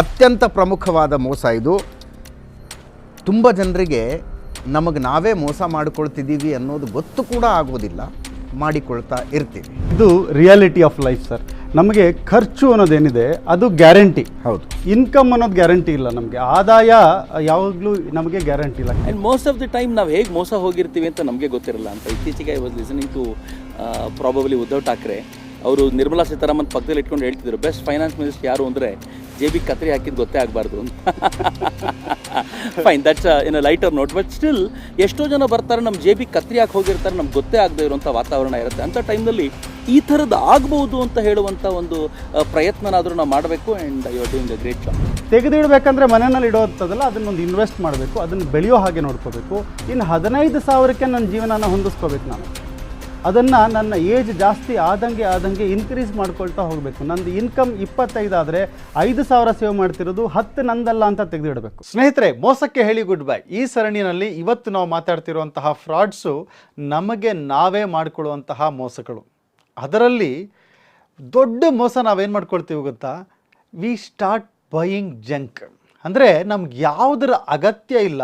ಅತ್ಯಂತ ಪ್ರಮುಖವಾದ ಮೋಸ ಇದು. ತುಂಬ ಜನರಿಗೆ ನಮಗೆ ನಾವೇ ಮೋಸ ಮಾಡಿಕೊಳ್ತಿದ್ದೀವಿ ಅನ್ನೋದು ಗೊತ್ತು ಕೂಡ ಆಗೋದಿಲ್ಲ. ಮಾಡಿಕೊಳ್ತಾ ಇರ್ತೀವಿ. ಇದು ರಿಯಾಲಿಟಿ ಆಫ್ ಲೈಫ್ ಸರ್. ನಮಗೆ ಖರ್ಚು ಅನ್ನೋದೇನಿದೆ ಅದು ಗ್ಯಾರಂಟಿ. ಹೌದು. ಇನ್ಕಮ್ ಅನ್ನೋದು ಗ್ಯಾರಂಟಿ ಇಲ್ಲ ನಮಗೆ. ಆದಾಯ ಯಾವಾಗಲೂ ನಮಗೆ ಗ್ಯಾರಂಟಿ ಇಲ್ಲ. And most of the time ನಾವು ಹೇಗೆ ಮೋಸ ಹೋಗಿರ್ತೀವಿ ಅಂತ ನಮಗೆ ಗೊತ್ತಿರಲ್ಲ ಅಂತ. ಇತ್ತೀಚೆಗೆ I was listening to probably Uddhav Thackeray ಅವರು ನಿರ್ಮಲಾ ಸೀತಾರಾಮನ್ ಪಕ್ಕದಲ್ಲಿ ಇಟ್ಕೊಂಡು ಹೇಳ್ತಿದ್ರು ಬೆಸ್ಟ್ ಫೈನಾನ್ಸ್ ಮಿನಿಸ್ಟರ್ ಯಾರು ಅಂದರೆ ಜೆ ಬಿ ಕತ್ರಿ ಹಾಕಿದ್ದು ಗೊತ್ತೇ ಆಗಬಾರ್ದು ಅಂತ. Fine that's in a lighter note but still ಎಷ್ಟೋ ಜನ ಬರ್ತಾರೆ ನಮ್ಮ ಜೆ ಬಿ ಕತ್ರಿ ಹಾಕಿ ಹೋಗಿರ್ತಾರೆ, ನಮ್ಗೆ ಗೊತ್ತೇ ಆಗದೆ ಇರುವಂಥ ವಾತಾವರಣ ಇರುತ್ತೆ. ಅಂಥ ಟೈಮ್ನಲ್ಲಿ ಈ ಥರದ್ದು ಆಗ್ಬೋದು ಅಂತ ಹೇಳುವಂಥ ಒಂದು ಪ್ರಯತ್ನನಾದರೂ ನಾವು ಮಾಡಬೇಕು and you are doing a great job ತೆಗೆದಿಡಬೇಕಂದ್ರೆ ಮನೆಯಲ್ಲಿ ಇಡೋವಂಥದ್ದಲ್ಲ ಅದನ್ನೊಂದು ಇನ್ವೆಸ್ಟ್ ಮಾಡಬೇಕು, ಅದನ್ನು ಬೆಳೆಯೋ ಹಾಗೆ ನೋಡ್ಕೋಬೇಕು. ಇನ್ನು ಹದಿನೈದು ಸಾವಿರಕ್ಕೆ ನನ್ನ ಜೀವನನ ಹೊಂದಿಸ್ಕೋಬೇಕು ನಾನು. ಅದನ್ನು ನನ್ನ ಏಜ್ ಜಾಸ್ತಿ ಆದಂಗೆ ಆದಂಗೆ ಇನ್ಕ್ರೀಸ್ ಮಾಡ್ಕೊಳ್ತಾ ಹೋಗಬೇಕು. ನಂದು ಇನ್ಕಮ್ ಇಪ್ಪತ್ತೈದಾದರೆ ಐದು ಸಾವಿರ ಸೇವ್ ಮಾಡ್ತಿರೋದು ಹತ್ತು ನಂದಲ್ಲ ಅಂತ ತೆಗೆದಿಡಬೇಕು. ಸ್ನೇಹಿತರೆ, ಮೋಸಕ್ಕೆ ಹೇಳಿ ಗುಡ್ ಬೈ ಈ ಸರಣಿನಲ್ಲಿ ಇವತ್ತು ನಾವು ಮಾತಾಡ್ತಿರುವಂತಹ ಫ್ರಾಡ್ಸು ನಮಗೆ ನಾವೇ ಮಾಡಿಕೊಳ್ಳುವಂತಹ ಮೋಸಗಳು. ಅದರಲ್ಲಿ ದೊಡ್ಡ ಮೋಸ ನಾವೇನು ಮಾಡ್ಕೊಳ್ತೀವಿ ಗೊತ್ತಾ? ವಿ ಸ್ಟಾರ್ಟ್ ಬಯಿಂಗ್ ಜಂಕ್ ಅಂದರೆ ನಮ್ಗೆ ಯಾವುದರ ಅಗತ್ಯ ಇಲ್ಲ,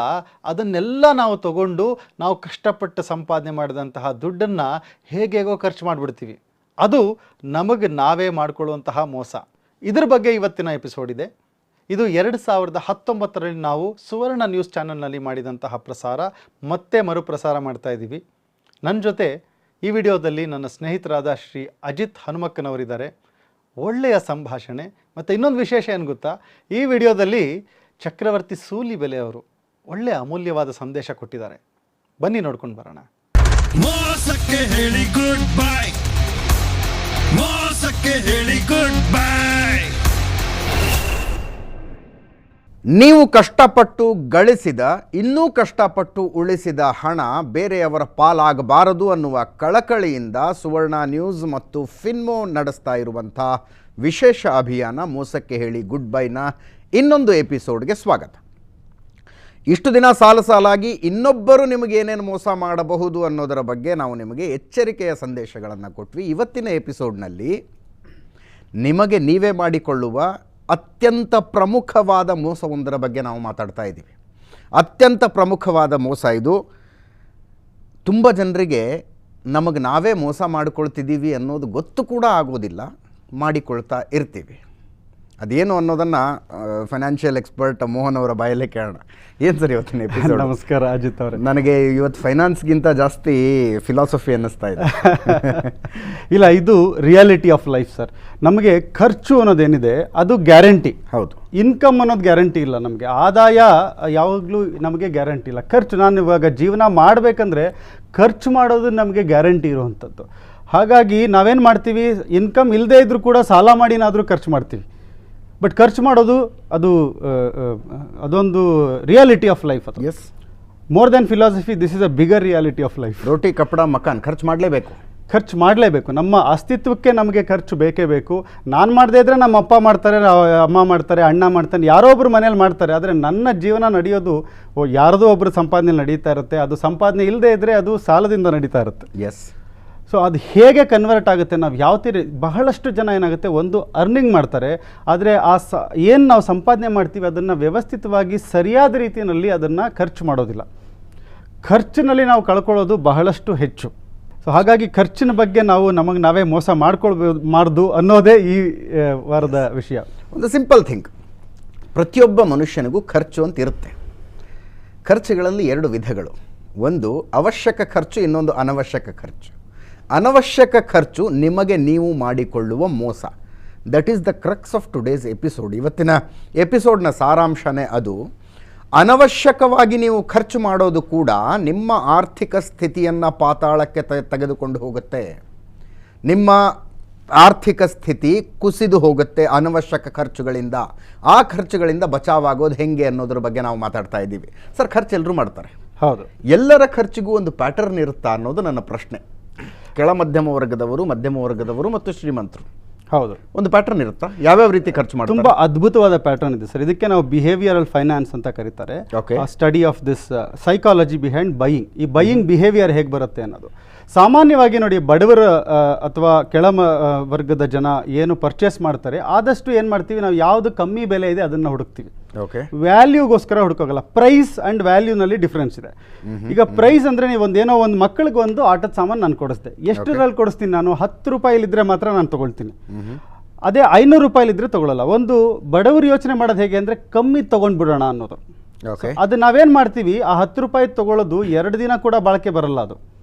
ಅದನ್ನೆಲ್ಲ ನಾವು ತಗೊಂಡು ನಾವು ಕಷ್ಟಪಟ್ಟು ಸಂಪಾದನೆ ಮಾಡಿದಂತಹ ದುಡ್ಡನ್ನು ಹೇಗೇಗೋ ಖರ್ಚು ಮಾಡಿಬಿಡ್ತೀವಿ. ಅದು ನಮಗೆ ನಾವೇ ಮಾಡಿಕೊಳ್ಳುವಂತಹ ಮೋಸ. ಇದ್ರ ಬಗ್ಗೆ ಇವತ್ತಿನ ಎಪಿಸೋಡ್ ಇದೆ. ಇದು ಎರಡು ಸಾವಿರದ ಹತ್ತೊಂಬತ್ತರಲ್ಲಿ ನಾವು ಸುವರ್ಣ ನ್ಯೂಸ್ ಚಾನಲ್ನಲ್ಲಿ ಮಾಡಿದಂತಹ ಪ್ರಸಾರ. ಮತ್ತೆ ಮರುಪ್ರಸಾರ ಮಾಡ್ತಾ ಇದ್ದೀವಿ. ನನ್ನ ಜೊತೆ ಈ ವಿಡಿಯೋದಲ್ಲಿ ನನ್ನ ಸ್ನೇಹಿತರಾದ ಶ್ರೀ ಅಜಿತ್ ಹನುಮಕ್ಕನವರಿದ್ದಾರೆ. ಒಳ್ಳೆಯ ಸಂಭಾಷಣೆ ಮತ್ತು ಇನ್ನೊಂದು ವಿಶೇಷ ಏನು ಗೊತ್ತಾ? ಈ ವಿಡಿಯೋದಲ್ಲಿ ಚಕ್ರವರ್ತಿ ಸೂಲಿ ಬೆಲೆ ಅವರು ಒಳ್ಳೆಯ ಅಮೂಲ್ಯವಾದ ಸಂದೇಶ ಕೊಟ್ಟಿದ್ದಾರೆ. ಬನ್ನಿ ನೋಡ್ಕೊಂಡು ಬರೋಣ. ಮೋಸಕ್ಕೆ ಹೇಳಿ ಗುಡ್ ಬೈ ಮೋಸಕ್ಕೆ ಹೇಳಿ ಗುಡ್ ಬೈ ನೀವು ಕಷ್ಟಪಟ್ಟು ಗಳಿಸಿದ ಇನ್ನೂ ಕಷ್ಟಪಟ್ಟು ಉಳಿಸಿದ ಹಣ ಬೇರೆಯವರ ಪಾಲಾಗಬಾರದು ಅನ್ನುವ ಕಳಕಳಿಯಿಂದ ಸುವರ್ಣ ನ್ಯೂಸ್ ಮತ್ತು ಫಿನ್ಮೋ ನಡೆಸ್ತಾ ಇರುವಂಥ ವಿಶೇಷ ಅಭಿಯಾನ, ಮೋಸಕ್ಕೆ ಹೇಳಿ ಗುಡ್ ಬೈನ ಇನ್ನೊಂದು ಎಪಿಸೋಡ್ಗೆ ಸ್ವಾಗತ. ಇಷ್ಟು ದಿನ ಸಾಲ ಸಾಲಾಗಿ ಇನ್ನೊಬ್ಬರು ನಿಮಗೆ ಏನೇನು ಮೋಸ ಮಾಡಬಹುದು ಅನ್ನೋದರ ಬಗ್ಗೆ ನಾವು ನಿಮಗೆ ಎಚ್ಚರಿಕೆಯ ಸಂದೇಶಗಳನ್ನು ಕೊಟ್ವಿ. ಇವತ್ತಿನ ಎಪಿಸೋಡ್ನಲ್ಲಿ ನಿಮಗೆ ನೀವೇ ಮಾಡಿಕೊಳ್ಳುವ ಅತ್ಯಂತ ಪ್ರಮುಖವಾದ ಮೋಸವೊಂದರ ಬಗ್ಗೆ ನಾವು ಮಾತಾಡ್ತಾ ಇದ್ದೀವಿ. ಅತ್ಯಂತ ಪ್ರಮುಖವಾದ ಮೋಸ ಇದು. ತುಂಬ ಜನರಿಗೆ ನಮಗೆ ನಾವೇ ಮೋಸ ಮಾಡಿಕೊಳ್ತಿದ್ದೀವಿ ಅನ್ನೋದು ಗೊತ್ತು ಕೂಡ ಆಗೋದಿಲ್ಲ. ಮಾಡಿಕೊಳ್ತಾ ಇರ್ತೀವಿ. ಅದೇನು ಅನ್ನೋದನ್ನು ಫೈನಾನ್ಷಿಯಲ್ ಎಕ್ಸ್ಪರ್ಟ್ ಮೋಹನ್ ಅವರ ಬಾಯಲ್ಲೇ ಕೇಳೋಣ. ಏನು ಸರ್ ಇವತ್ತಿನ ಎಪಿಸೋಡ್ ನಮಸ್ಕಾರ ಅಜಿತ್ ಅವರೇ. ನನಗೆ ಇವತ್ತು ಫೈನಾನ್ಸ್ಗಿಂತ ಜಾಸ್ತಿ ಫಿಲಾಸಫಿ ಅನ್ನಿಸ್ತಾ ಇದೆ. ಇಲ್ಲ ಇದು ರಿಯಾಲಿಟಿ ಆಫ್ ಲೈಫ್ ಸರ್ ನಮಗೆ ಖರ್ಚು ಅನ್ನೋದೇನಿದೆ ಅದು ಗ್ಯಾರಂಟಿ ಹೌದು. ಇನ್ಕಮ್ ಅನ್ನೋದು ಗ್ಯಾರಂಟಿ ಇಲ್ಲ ನಮಗೆ. ಆದಾಯ ಯಾವಾಗಲೂ ನಮಗೆ ಗ್ಯಾರಂಟಿ ಇಲ್ಲ. ಖರ್ಚು ನಾನು ಇವಾಗ ಜೀವನ ಮಾಡಬೇಕಂದ್ರೆ ಖರ್ಚು ಮಾಡೋದು ನಮಗೆ ಗ್ಯಾರಂಟಿ ಇರುವಂಥದ್ದು. ಹಾಗಾಗಿ ನಾವೇನು ಮಾಡ್ತೀವಿ ಇನ್ಕಮ್ ಇಲ್ಲದೇ ಇದ್ದರೂ ಕೂಡ ಸಾಲ ಮಾಡಿನಾದರೂ ಖರ್ಚು ಮಾಡ್ತೀವಿ. ಬಟ್ ಖರ್ಚು ಮಾಡೋದು ಅದು ಅದೊಂದು ರಿಯಾಲಿಟಿ ಆಫ್ ಲೈಫ್ ಅದು. Yes more than philosophy this is a bigger reality of life ರೋಟಿ ಕಪಡ ಮಕಾನ್ ಖರ್ಚು ಮಾಡಲೇಬೇಕು. ಖರ್ಚು ಮಾಡಲೇಬೇಕು. ನಮ್ಮ ಅಸ್ತಿತ್ವಕ್ಕೆ ನಮಗೆ ಖರ್ಚು ಬೇಕೇ ಬೇಕು. ನಾನು ಮಾಡದೇ ಇದ್ದರೆ ನಮ್ಮ ಅಪ್ಪ ಮಾಡ್ತಾರೆ ಅಮ್ಮ ಮಾಡ್ತಾರೆ ಅಣ್ಣ ಮಾಡ್ತಾನೆ ಯಾರೋ ಒಬ್ಬರು ಮನೇಲಿ ಮಾಡ್ತಾರೆ. ಆದರೆ ನನ್ನ ಜೀವನ ನಡೆಯೋದು ಯಾರದೋ ಒಬ್ಬರು ಸಂಪಾದನೆ ನಡೀತಾ ಇರುತ್ತೆ. ಅದು ಸಂಪಾದನೆ ಇಲ್ಲದೆ ಇದ್ದರೆ ಅದು ಸಾಲದಿಂದ ನಡೀತಾ ಇರುತ್ತೆ. ಎಸ್ ಸೊ ಅದು ಹೇಗೆ ಕನ್ವರ್ಟ್ ಆಗುತ್ತೆ ನಾವು ಯಾವ ತೀರಿ ಬಹಳಷ್ಟು ಜನ ಏನಾಗುತ್ತೆ ಒಂದು ಅರ್ನಿಂಗ್ ಮಾಡ್ತಾರೆ. ಆದರೆ ಆ ಸ ಏನು ನಾವು ಸಂಪಾದನೆ ಮಾಡ್ತೀವಿ ಅದನ್ನು ವ್ಯವಸ್ಥಿತವಾಗಿ ಸರಿಯಾದ ರೀತಿಯಲ್ಲಿ ಅದನ್ನು ಖರ್ಚು ಮಾಡೋದಿಲ್ಲ. ಖರ್ಚಿನಲ್ಲಿ ನಾವು ಕಳ್ಕೊಳ್ಳೋದು ಬಹಳಷ್ಟು ಹೆಚ್ಚು. ಸೊ ಹಾಗಾಗಿ ಖರ್ಚಿನ ಬಗ್ಗೆ ನಾವು ನಮಗೆ ನಾವೇ ಮೋಸ ಮಾಡ್ಕೊಳ್ಬೋದು ಮಾಡ್ದು ಅನ್ನೋದೇ ಈ ವಾರದ ವಿಷಯ. ಒಂದು ಸಿಂಪಲ್ ಥಿಂಗ್ ಪ್ರತಿಯೊಬ್ಬ ಮನುಷ್ಯನಿಗೂ ಖರ್ಚು ಅಂತ ಇರುತ್ತೆ. ಖರ್ಚುಗಳಲ್ಲಿ ಎರಡು ವಿಧಗಳು. ಒಂದು ಅವಶ್ಯಕ ಖರ್ಚು ಇನ್ನೊಂದು ಅನವಶ್ಯಕ ಖರ್ಚು. ಅನವಶ್ಯಕ ಖರ್ಚು ನಿಮಗೆ ನೀವು ಮಾಡಿಕೊಳ್ಳುವ ಮೋಸ. That is the crux of today's episode ಇವತ್ತಿನ ಎಪಿಸೋಡ್ನ ಸಾರಾಂಶನೇ ಅದು ಅನವಶ್ಯಕವಾಗಿ ನೀವು ಖರ್ಚು ಮಾಡೋದು ಕೂಡ ನಿಮ್ಮ ಆರ್ಥಿಕ ಸ್ಥಿತಿಯನ್ನು ಪಾತಾಳಕ್ಕೆ ತೆಗೆದುಕೊಂಡು ಹೋಗುತ್ತೆ. ನಿಮ್ಮ ಆರ್ಥಿಕ ಸ್ಥಿತಿ ಕುಸಿದು ಹೋಗುತ್ತೆ ಅನವಶ್ಯಕ ಖರ್ಚುಗಳಿಂದ. ಆ ಖರ್ಚುಗಳಿಂದ ಬಚಾವಾಗೋದು ಹೆಂಗೆ ಅನ್ನೋದ್ರ ಬಗ್ಗೆ ನಾವು ಮಾತಾಡ್ತಾ ಇದ್ದೀವಿ. ಸರ್ ಖರ್ಚು ಎಲ್ಲರೂ ಮಾಡ್ತಾರೆ. ಹೌದು. ಎಲ್ಲರ ಖರ್ಚಿಗೂ ಒಂದು ಪ್ಯಾಟರ್ನ್ ಇರುತ್ತಾ ಅನ್ನೋದು ನನ್ನ ಪ್ರಶ್ನೆ. ಕೆಳ ಮಧ್ಯಮ ವರ್ಗದವರು ಮಧ್ಯಮ ವರ್ಗದವರು ಮತ್ತು ಶ್ರೀಮಂತರು. ಹೌದು. ಒಂದು ಪ್ಯಾಟರ್ನ್ ಇರುತ್ತಾ? ಯಾವ್ಯಾವ ರೀತಿ ಖರ್ಚು ಮಾಡ್ತಾರೆ? ತುಂಬಾ ಅದ್ಭುತವಾದ ಪ್ಯಾಟರ್ನ್ ಇದೆ ಸರ್. ಇದಕ್ಕೆ ನಾವು ಬಿಹೇವಿಯರಲ್ ಫೈನಾನ್ಸ್ ಅಂತ ಕರೀತಾರೆ. Study of this psychology behind buying ಈ ಬೈಯಿಂಗ್ ಬಿಹೇವಿಯರ್ ಹೇಗೆ ಬರುತ್ತೆ ಅನ್ನೋದು. ಸಾಮಾನ್ಯವಾಗಿ ನೋಡಿ ಬಡವರ ಅಥವಾ ಕೆಳಮ ಆ, ವರ್ಗದ ಜನ ಏನು ಪರ್ಚೇಸ್ ಮಾಡ್ತಾರೆ ಆದಷ್ಟು ಏನು ಮಾಡ್ತೀವಿ? ನಾವು ಯಾವುದು ಕಮ್ಮಿ ಬೆಲೆ ಇದೆ ಅದನ್ನು ಹುಡುಕ್ತೀವಿ. ವ್ಯಾಲ್ಯೂಗೋಸ್ಕರ ಹುಡ್ಕೋಗಲ್ಲ. ಪ್ರೈಸ್ ಅಂಡ್ ವ್ಯಾಲ್ಯೂನಲ್ಲಿ ಡಿಫ್ರೆನ್ಸ್ ಇದೆ. ಈಗ ಪ್ರೈಸ್ ಅಂದ್ರೆ ನೀವು ಒಂದು ಏನೋ ಒಂದು ಮಕ್ಕಳಿಗೆ ಒಂದು ಆಟದ ಸಾಮಾನು ನಾನು ಕೊಡಿಸ್ದೆ. ಎಷ್ಟರಲ್ಲಿ ಕೊಡಿಸ್ತೀನಿ ನಾನು? ಹತ್ತು ರೂಪಾಯಿಲಿದ್ರೆ ಮಾತ್ರ ನಾನು ತಗೊಳ್ತೀನಿ. ಅದೇ ಐನೂರು ರೂಪಾಯಿಲಿದ್ರೆ ತಗೊಳ್ಳಲ್ಲ. ಒಂದು ಬಡವರು ಯೋಚನೆ ಮಾಡೋದು ಹೇಗೆ ಅಂದ್ರೆ ಕಮ್ಮಿ ತಗೊಂಡ್ಬಿಡೋಣ ಅನ್ನೋದು. ಓಕೆ ಅದು ನಾವೇನು ಮಾಡ್ತೀವಿ? ಆ ಹತ್ತು ರೂಪಾಯಿ ತಗೊಳ್ಳೋದು ಎರಡು ದಿನ ಕೂಡ ಬಾಳಕೆ ಬರಲ್ಲ ಅದು.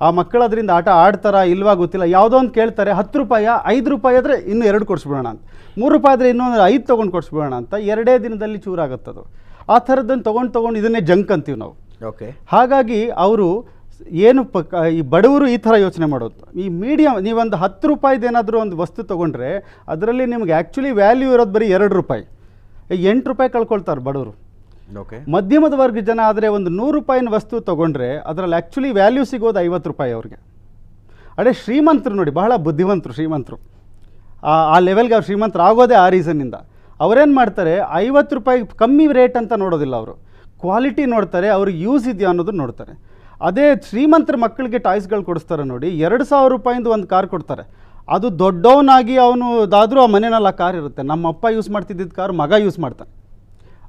ಆ ಮಕ್ಕಳು ಅದರಿಂದ ಆಟ ಆಡ್ತಾರಾ ಇಲ್ವಾ ಗೊತ್ತಿಲ್ಲ. ಯಾವುದೋ ಒಂದು ಕೇಳ್ತಾರೆ ಹತ್ತು ರೂಪಾಯ ಐದು ರೂಪಾಯಿ ಆದರೆ ಇನ್ನೂ ಎರಡು ಕೊಡಿಸ್ಬಿಡೋಣ ಅಂತ. ಮೂರು ರೂಪಾಯಿ ಆದರೆ ಇನ್ನೊಂದು ಐದು ತೊಗೊಂಡು ಕೊಡಿಸ್ಬಿಡೋಣ ಅಂತ ಎರಡೇ ದಿನದಲ್ಲಿ ಚೂರಾಗುತ್ತದು. ಆ ಥರದ್ದನ್ನು ತೊಗೊಂಡು ತೊಗೊಂಡು ಇದನ್ನೇ ಜಂಕ್ ಅಂತೀವಿ ನಾವು. ಓಕೆ. ಹಾಗಾಗಿ ಅವರು ಏನು ಪ ಈ ಬಡವರು ಈ ಥರ ಯೋಚನೆ ಮಾಡೋದು. ಈ ಮೀಡಿಯಮ್ ನೀವೊಂದು ಹತ್ತು ರೂಪಾಯಿದೇನಾದರೂ ಒಂದು ವಸ್ತು ತೊಗೊಂಡ್ರೆ ಅದರಲ್ಲಿ ನಿಮ್ಗೆ ಆ್ಯಕ್ಚುಲಿ ವ್ಯಾಲ್ಯೂ ಇರೋದು ಬರೀ ಎರಡು ರೂಪಾಯಿ. ಎಂಟು ರೂಪಾಯಿ ಕಳ್ಕೊಳ್ತಾರೆ ಬಡವರು. ಮಧ್ಯಮದ ವರ್ಗ ಜನ ಆದರೆ ಒಂದು ನೂರು ರೂಪಾಯಿನ ವಸ್ತು ತೊಗೊಂಡ್ರೆ ಅದರಲ್ಲಿ ಆ್ಯಕ್ಚುಲಿ ವ್ಯಾಲ್ಯೂ ಸಿಗೋದು ಐವತ್ತು ರೂಪಾಯಿ ಅವ್ರಿಗೆ. ಅದೇ ಶ್ರೀಮಂತರು ನೋಡಿ, ಬಹಳ ಬುದ್ಧಿವಂತರು ಶ್ರೀಮಂತರು. ಆ ಲೆವೆಲ್ಗೆ ಅವ್ರು ಶ್ರೀಮಂತರು ಆಗೋದೇ ಆ ರೀಸನ್ನಿಂದ ಅವರೇನು ಮಾಡ್ತಾರೆ, ಐವತ್ತು ರೂಪಾಯಿ ಕಮ್ಮಿ ರೇಟ್ ಅಂತ ನೋಡೋದಿಲ್ಲ ಅವರು. ಕ್ವಾಲಿಟಿ ನೋಡ್ತಾರೆ, ಅವ್ರಿಗೆ ಯೂಸ್ ಇದೆಯಾ ಅನ್ನೋದು ನೋಡ್ತಾರೆ. ಅದೇ ಶ್ರೀಮಂತರ ಮಕ್ಕಳಿಗೆ ಟಾಯ್ಸ್ಗಳು ಕೊಡಿಸ್ತಾರೆ ನೋಡಿ, ಎರಡು ಸಾವಿರ ರೂಪಾಯಿಂದ ಒಂದು ಕಾರ್ ಕೊಡ್ತಾರೆ. ಅದು ದೊಡ್ಡವನಾಗಿ ಅವನು, ಅದಾದರೂ ಆ ಮನೆಯಲ್ಲಿ ಆ ಕಾರ್ ಇರುತ್ತೆ. ನಮ್ಮ ಅಪ್ಪ ಯೂಸ್ ಮಾಡ್ತಿದ್ದಿದ್ದ ಕಾರ್ ಮಗ ಯೂಸ್ ಮಾಡ್ತಾನೆ.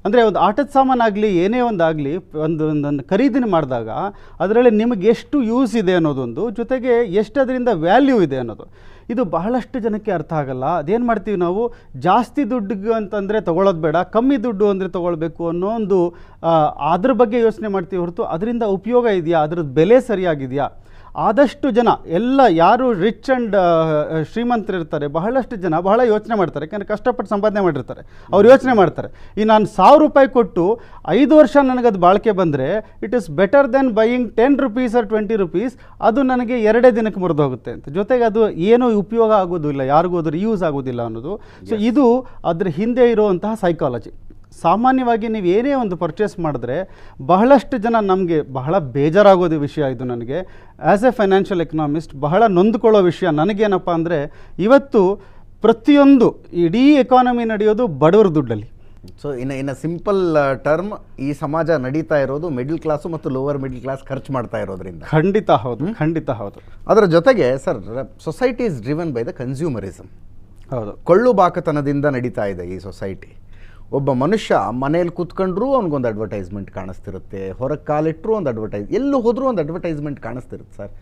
ಅಂದರೆ ಒಂದು ಆಟದ ಸಾಮಾನಾಗಲಿ, ಏನೇ ಒಂದಾಗಲಿ, ಒಂದು ಒಂದೊಂದು ಖರೀದಿನ ಮಾಡಿದಾಗ ಅದರಲ್ಲಿ ನಿಮಗೆ ಎಷ್ಟು ಯೂಸ್ ಇದೆ ಅನ್ನೋದೊಂದು, ಜೊತೆಗೆ ಎಷ್ಟು ಅದರಿಂದ ವ್ಯಾಲ್ಯೂ ಇದೆ ಅನ್ನೋದು. ಇದು ಬಹಳಷ್ಟು ಜನಕ್ಕೆ ಅರ್ಥ ಆಗಲ್ಲ. ಅದೇನು ಮಾಡ್ತೀವಿ ನಾವು? ಜಾಸ್ತಿ ದುಡ್ಡು ಅಂತಂದರೆ ತೊಗೊಳೋದು ಬೇಡ, ಕಮ್ಮಿ ದುಡ್ಡು ಅಂದರೆ ತೊಗೊಳ್ಬೇಕು ಅನ್ನೋ ಒಂದು ಅದ್ರ ಬಗ್ಗೆ ಯೋಚನೆ ಮಾಡ್ತೀವಿ ಹೊರತು, ಅದರಿಂದ ಉಪಯೋಗ ಇದೆಯಾ? ಅದ್ರದ್ದು ಬೆಲೆ ಸರಿಯಾಗಿದೆಯಾ? ಆದಷ್ಟು ಜನ ಎಲ್ಲ ಯಾರು ರಿಚ್ ಆ್ಯಂಡ್ ಶ್ರೀಮಂತರಿರ್ತಾರೆ ಬಹಳಷ್ಟು ಜನ ಬಹಳ ಯೋಚನೆ ಮಾಡ್ತಾರೆ. ಯಾಕಂದರೆ ಕಷ್ಟಪಟ್ಟು ಸಂಪಾದನೆ ಮಾಡಿರ್ತಾರೆ. ಅವ್ರು ಯೋಚನೆ ಮಾಡ್ತಾರೆ. ಈ ನಾನು ಸಾವಿರ ರೂಪಾಯಿ ಕೊಟ್ಟು ಐದು ವರ್ಷ ನನಗದು ಬಾಳಿಕೆ ಬಂದರೆ it is better than buying ten rupees or twenty rupees ಅದು ನನಗೆ ಎರಡೇ ದಿನಕ್ಕೆ ಮುರಿದು ಹೋಗುತ್ತೆ ಅಂತ. ಜೊತೆಗೆ ಅದು ಏನೂ ಉಪಯೋಗ ಆಗೋದಿಲ್ಲ ಯಾರಿಗೂ ಅದ್ರ ಯೂಸ್ ಆಗೋದಿಲ್ಲ ಅನ್ನೋದು. ಸೊ ಇದು ಅದ್ರ ಹಿಂದೆ ಇರುವಂತಹ ಸೈಕಾಲಜಿ ಸಾಮಾನ್ಯವಾಗಿ ನೀವು ಏನೇ ಒಂದು ಪರ್ಚೇಸ್ ಮಾಡಿದ್ರೆ ಬಹಳಷ್ಟು ಜನ ನಮಗೆ ಬಹಳ ಬೇಜಾರಾಗೋದು ವಿಷಯ ಇದು ನನಗೆ. ಆ್ಯಸ್ ಎ ಫೈನಾನ್ಷಿಯಲ್ ಎಕನಾಮಿಸ್ಟ್ ಬಹಳ ನೊಂದ್ಕೊಳ್ಳೋ ವಿಷಯ ನನಗೇನಪ್ಪ ಅಂದರೆ ಇವತ್ತು ಪ್ರತಿಯೊಂದು ಇಡೀ ಎಕಾನಮಿ ನಡೆಯೋದು ಬಡವರ ದುಡ್ಡಲ್ಲಿ. ಸೊ ಇನ್ನು ಇನ್ನು ಸಿಂಪಲ್ ಟರ್ಮ್ ಈ ಸಮಾಜ ನಡೀತಾ ಇರೋದು ಮಿಡ್ಲ್ ಕ್ಲಾಸು ಮತ್ತು ಲೋವರ್ ಮಿಡ್ಲ್ ಕ್ಲಾಸ್ ಖರ್ಚು ಮಾಡ್ತಾ ಇರೋದ್ರಿಂದ. ಖಂಡಿತ ಹೌದು ಖಂಡಿತ ಹೌದು. ಅದರ ಜೊತೆಗೆ sir society is driven by the consumerism ಹೌದು. ಕೊಳ್ಳು ಬಾಕತನದಿಂದ ನಡೀತಾ ಇದೆ ಈ ಸೊಸೈಟಿ ಒಬ್ಬ ಮನುಷ್ಯ ಮನೇಲಿ ಕೂತ್ಕೊಂಡ್ರೂ ಅವ್ನಿಗೊಂದು ಅಡ್ವರ್ಟೈಸ್ಮೆಂಟ್ ಕಾಣಿಸ್ತಿರುತ್ತೆ ಹೊರಗೆ ಕಾಲಿಟ್ಟರು ಒಂದು ಅಡ್ವರ್ಟೈಸ್ ಎಲ್ಲೂ ಹೋದರೂ ಒಂದು ಅಡ್ವರ್ಟೈಸ್ಮೆಂಟ್ ಕಾಣಿಸ್ತಿರುತ್ತೆ ಸರ್.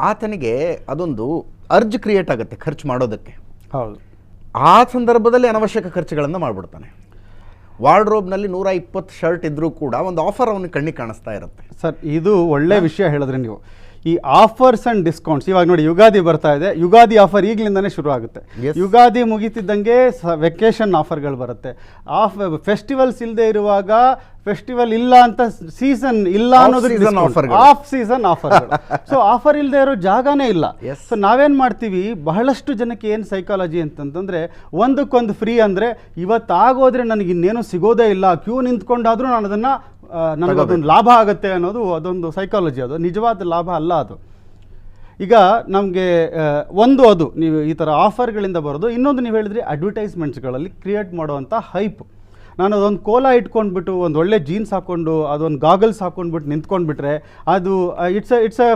ಆತನಿಗೆ ಅದೊಂದು ಅರ್ಜ್ ಕ್ರಿಯೇಟ್ ಆಗುತ್ತೆ ಖರ್ಚು ಮಾಡೋದಕ್ಕೆ. ಹೌದು. ಆ ಸಂದರ್ಭದಲ್ಲಿ ಅನವಶ್ಯಕ ಖರ್ಚುಗಳನ್ನು ಮಾಡಿಬಿಡ್ತಾನೆ. ವಾರ್ಡ್ರೋಬ್ನಲ್ಲಿ ನೂರ ಇಪ್ಪತ್ತು ಶರ್ಟ್ ಇದ್ದರೂ ಕೂಡ ಒಂದು ಆಫರ್ ಅವನಿಗೆ ಕಣ್ಣಿಗೆ ಕಾಣಿಸ್ತಾ ಇರುತ್ತೆ. ಸರ್ ಇದು ಒಳ್ಳೆ ವಿಷಯ ಹೇಳಿದ್ರಿ ನೀವು. ಈ ಆಫರ್ಸ್ ಅಂಡ್ ಡಿಸ್ಕೌಂಟ್ಸ್ ಇವಾಗ ನೋಡಿ ಯುಗಾದಿ ಬರ್ತಾ ಇದೆ. ಯುಗಾದಿ ಆಫರ್ ಈಗಲಿಂದನೇ ಶುರು ಆಗುತ್ತೆ. ಯುಗಾದಿ ಮುಗಿತಿದ್ದಂಗೆ ವೆಕೇಶನ್ ಆಫರ್ಗಳು ಬರುತ್ತೆ. ಆಫ್ ಫೆಸ್ಟಿವಲ್ಸ್ ಇಲ್ಲದೆ ಇರುವಾಗ ಫೆಸ್ಟಿವಲ್ ಇಲ್ಲ ಅಂತ ಸೀಸನ್ ಇಲ್ಲ ಅನ್ನೋದು off season offer so offer ಇಲ್ಲದೆ ಇರೋ ಜಾಗನೇ ಇಲ್ಲ. ಸೊ ನಾವೇನು ಮಾಡ್ತೀವಿ? ಬಹಳಷ್ಟು ಜನಕ್ಕೆ ಏನು ಸೈಕಾಲಜಿ ಅಂತಂತಂದರೆ ಒಂದಕ್ಕೊಂದು ಫ್ರೀ ಅಂದರೆ ಇವತ್ತಾಗೋದ್ರೆ ನನಗೆ ಇನ್ನೇನು ಸಿಗೋದೇ ಇಲ್ಲ. ಕ್ಯೂ ನಿಂತ್ಕೊಂಡಾದರೂ ನಾನು ಅದನ್ನು ನನಗೆ ಅದೊಂದು ಲಾಭ ಆಗುತ್ತೆ ಅನ್ನೋದು ಅದೊಂದು ಸೈಕಾಲಜಿ ಅದು. ನಿಜವಾದ ಲಾಭ ಅಲ್ಲ ಅದು. ಈಗ ನಮಗೆ ಒಂದು ಅದು ನೀವು ಈ ಥರ ಆಫರ್ಗಳಿಂದ ಬರೋದು. ಇನ್ನೊಂದು ನೀವು ಹೇಳಿದ್ರಿ ಅಡ್ವರ್ಟೈಸ್ಮೆಂಟ್ಸ್ಗಳಲ್ಲಿ ಕ್ರಿಯೇಟ್ ಮಾಡುವಂಥ ಹೈಪ್ ನಾನು ಅದೊಂದು ಕೋಲ ಇಟ್ಕೊಂಡ್ಬಿಟ್ಟು ಒಂದು ಒಳ್ಳೆ ಜೀನ್ಸ್ ಹಾಕ್ಕೊಂಡು ಅದೊಂದು ಗಾಗಲ್ಸ್ ಹಾಕ್ಕೊಂಡ್ಬಿಟ್ಟು ನಿಂತ್ಕೊಂಡ್ಬಿಟ್ರೆ ಅದು ಇಟ್ಸ್ ಇಟ್ಸ್ ಅ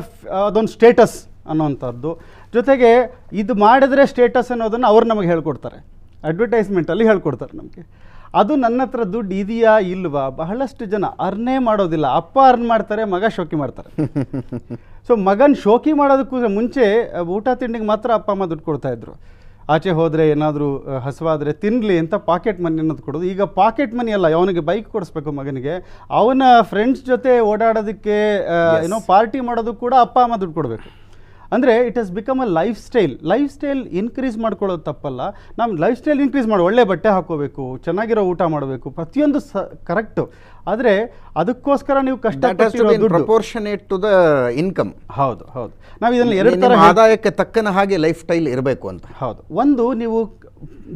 ಅದೊಂದು ಸ್ಟೇಟಸ್ ಅನ್ನೋವಂಥದ್ದು. ಜೊತೆಗೆ ಇದು ಮಾಡಿದ್ರೆ ಸ್ಟೇಟಸ್ ಅನ್ನೋದನ್ನು ಅವ್ರು ನಮಗೆ ಹೇಳ್ಕೊಡ್ತಾರೆ. ಅಡ್ವರ್ಟೈಸ್ಮೆಂಟಲ್ಲಿ ಹೇಳ್ಕೊಡ್ತಾರೆ ನಮಗೆ. ಅದು ನನ್ನ ಹತ್ರ ದುಡ್ಡು ಇದೆಯಾ ಇಲ್ವಾ? ಬಹಳಷ್ಟು ಜನ ಅರ್ನೇ ಮಾಡೋದಿಲ್ಲ. ಅಪ್ಪ ಅರ್ನ್ ಮಾಡ್ತಾರೆ ಮಗ ಶೋಕಿ ಮಾಡ್ತಾರೆ. ಸೊ ಮಗನ ಶೋಕಿ ಮಾಡೋದಕ್ಕೂ ಮುಂಚೆ ಊಟ ತಿಂಡಿಗೆ ಮಾತ್ರ ಅಪ್ಪ ಅಮ್ಮ ದುಡ್ಡು ಕೊಡ್ತಾ ಇದ್ರು. ಆಚೆ ಹೋದರೆ ಏನಾದರೂ ಹಸುವಾದರೆ ತಿನ್ನಲಿ ಅಂತ ಪಾಕೆಟ್ ಮನಿ ಅನ್ನೋದು ಕೊಡೋದು. ಈಗ ಪಾಕೆಟ್ ಮನಿ ಅಲ್ಲ ಅವನಿಗೆ ಬೈಕ್ ಕೊಡಿಸ್ಬೇಕು ಮಗನಿಗೆ. ಅವನ ಫ್ರೆಂಡ್ಸ್ ಜೊತೆ ಓಡಾಡೋದಕ್ಕೆ ಏನೋ ಪಾರ್ಟಿ ಮಾಡೋದು ಕೂಡ ಅಪ್ಪ ಅಮ್ಮ ದುಡ್ಡು ಕೊಡಬೇಕು. ಅಂದರೆ it has become a lifestyle lifestyle increase ಮಾಡ್ಕೊಳ್ಳೋದು ತಪ್ಪಲ್ಲ. ನಮ್ಮ ಲೈಫ್ ಸ್ಟೈಲ್ ಇನ್ಕ್ರೀಸ್ ಮಾಡಿ. ಒಳ್ಳೆ ಬಟ್ಟೆ ಹಾಕೋಬೇಕು ಚೆನ್ನಾಗಿರೋ ಊಟ ಮಾಡಬೇಕು, ಪ್ರತಿಯೊಂದು ಸ ಕರೆಕ್ಟು ಆದರೆ ಅದಕ್ಕೋಸ್ಕರ ನೀವು ಕಷ್ಟ ಪ್ರಪೋರ್ಷನೇಟ್ ಟು ದ ಇನ್ಕಮ್ ಹೌದು ಹೌದು. ನಾವು ಇದನ್ನು ಎರಡು ಥರ ಆದಾಯಕ್ಕೆ ತಕ್ಕನ ಹಾಗೆ ಲೈಫ್ ಸ್ಟೈಲ್ ಇರಬೇಕು ಅಂತ. ಹೌದು. ಒಂದು ನೀವು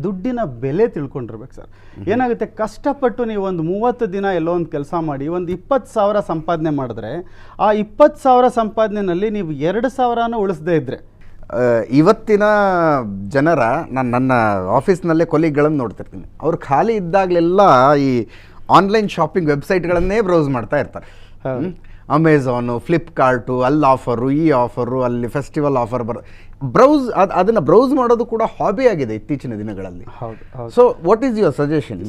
ದುಡ್ಡಿನ ಬೆಲೆ ತಿಳ್ಕೊಂಡಿರ್ಬೇಕು ಸರ್. ಏನಾಗುತ್ತೆ? ಕಷ್ಟಪಟ್ಟು ನೀವು ಒಂದು ಮೂವತ್ತು ದಿನ ಎಲ್ಲೋ ಒಂದು ಕೆಲಸ ಮಾಡಿ ಒಂದು ಇಪ್ಪತ್ತು ಸಾವಿರ ಸಂಪಾದನೆ ಮಾಡಿದ್ರೆ ಆ ಇಪ್ಪತ್ತು ಸಾವಿರ ಸಂಪಾದನೆಯಲ್ಲಿ ನೀವು ಎರಡು ಸಾವಿರನ ಉಳಿಸದೇ ಇದ್ದರೆ ಇವತ್ತಿನ ಜನರ ನಾನು ನನ್ನ ಆಫೀಸ್ನಲ್ಲೇ ಕೊಲೀಗ್ಗಳನ್ನು ನೋಡ್ತಿರ್ತೀನಿ. ಅವ್ರು ಖಾಲಿ ಇದ್ದಾಗಲೆಲ್ಲ ಈ ಆನ್ಲೈನ್ ಶಾಪಿಂಗ್ ವೆಬ್ಸೈಟ್ಗಳನ್ನೇ ಬ್ರೌಸ್ ಮಾಡ್ತಾ ಇರ್ತಾರೆ? ಅಮೆಝಾನು ಫ್ಲಿಪ್ಕಾರ್ಟು ಅಲ್ಲಿ ಆಫರು ಈ ಆಫರು ಅಲ್ಲಿ ಫೆಸ್ಟಿವಲ್ ಆಫರ್ ಬರ. ಬ್ರೌಸ್ ಅದು ಅದನ್ನು ಬ್ರೌಸ್ ಮಾಡೋದು ಕೂಡ ಹಾಬಿ ಆಗಿದೆ ಇತ್ತೀಚಿನ ದಿನಗಳಲ್ಲಿ. So what is your suggestion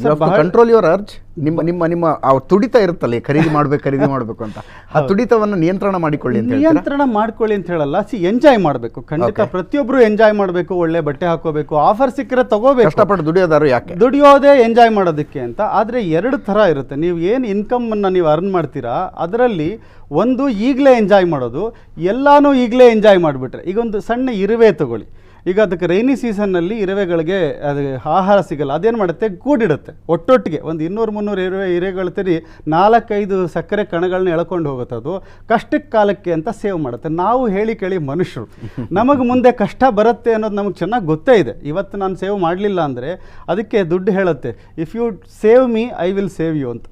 control your urge ನಿಮ್ಮ ನಿಮ್ಮ ನಿಮ್ಮ ಆ ತುಡಿತ ಇರುತ್ತಲ್ಲ ಖರೀದಿ ಮಾಡ್ಬೇಕು ಖರೀದಿ ಮಾಡಬೇಕು ಅಂತ. ಆ ತುಡಿತವನ್ನು ನಿಯಂತ್ರಣ ಮಾಡಿಕೊಳ್ಳಿ ಅಂತ ನಿಯಂತ್ರಣ ಮಾಡ್ಕೊಳ್ಳಿ ಅಂತ ಹೇಳಲ್ಲ ಸಿ ಎಂಜಾಯ್ ಮಾಡಬೇಕು. ಖಂಡಿತ ಪ್ರತಿಯೊಬ್ಬರು ಪ್ರತಿಯೊಬ್ರು ಎಂಜಾಯ್ ಮಾಡಬೇಕು ಒಳ್ಳೆ ಬಟ್ಟೆ ಹಾಕೋಬೇಕು ಆಫರ್ ಸಿಕ್ಕರೆ ತಗೋಬೇಕು. ಕಷ್ಟಪಟ್ಟು ದುಡಿಯೋದಾರು ಯಾಕೆ? ದುಡಿಯೋದೇ ಎಂಜಾಯ್ ಮಾಡೋದಕ್ಕೆ ಅಂತ. ಆದರೆ ಎರಡು ಥರ ಇರುತ್ತೆ. ನೀವು ಏನು ಇನ್ಕಮನ್ನು ನೀವು ಅರ್ನ್ ಮಾಡ್ತೀರಾ ಅದರಲ್ಲಿ ಒಂದು ಈಗಲೇ ಎಂಜಾಯ್ ಮಾಡೋದು ಎಲ್ಲನೂ ಈಗಲೇ ಎಂಜಾಯ್ ಮಾಡಿಬಿಟ್ರೆ. ಈಗ ಒಂದು ಸಣ್ಣ ಇರುವೆ ತಗೊಳ್ಳಿ. ಈಗ ಅದಕ್ಕೆ ರೈನಿ ಸೀಸನ್ನಲ್ಲಿ ಇರುವೆಗಳಿಗೆ ಅದು ಆಹಾರ ಸಿಗಲ್ಲ ಅದೇನು ಮಾಡುತ್ತೆ? ಕೂಡಿಡುತ್ತೆ ಒಟ್ಟೊಟ್ಟಿಗೆ ಒಂದು ಇನ್ನೂರು ಮುನ್ನೂರು ಇರುವೆ ಇರೆಗಳು ತರಿ ನಾಲ್ಕೈದು ಸಕ್ಕರೆ ಕಣಗಳನ್ನ ಎಳ್ಕೊಂಡು ಹೋಗುತ್ತೆ ಅದು. ಕಷ್ಟಕ್ಕೆ ಕಾಲಕ್ಕೆ ಅಂತ ಸೇವ್ ಮಾಡುತ್ತೆ. ನಾವು ಹೇಳಿ ಕೇಳಿ ಮನುಷ್ಯರು. ನಮಗೆ ಮುಂದೆ ಕಷ್ಟ ಬರುತ್ತೆ ಅನ್ನೋದು ನಮಗೆ ಚೆನ್ನಾಗಿ ಗೊತ್ತೇ ಇದೆ. ಇವತ್ತು ನಾನು ಸೇವ್ ಮಾಡಲಿಲ್ಲ ಅಂದರೆ ಅದಕ್ಕೆ ದುಡ್ಡು ಹೇಳುತ್ತೆ if you save me I will save you ಅಂತ.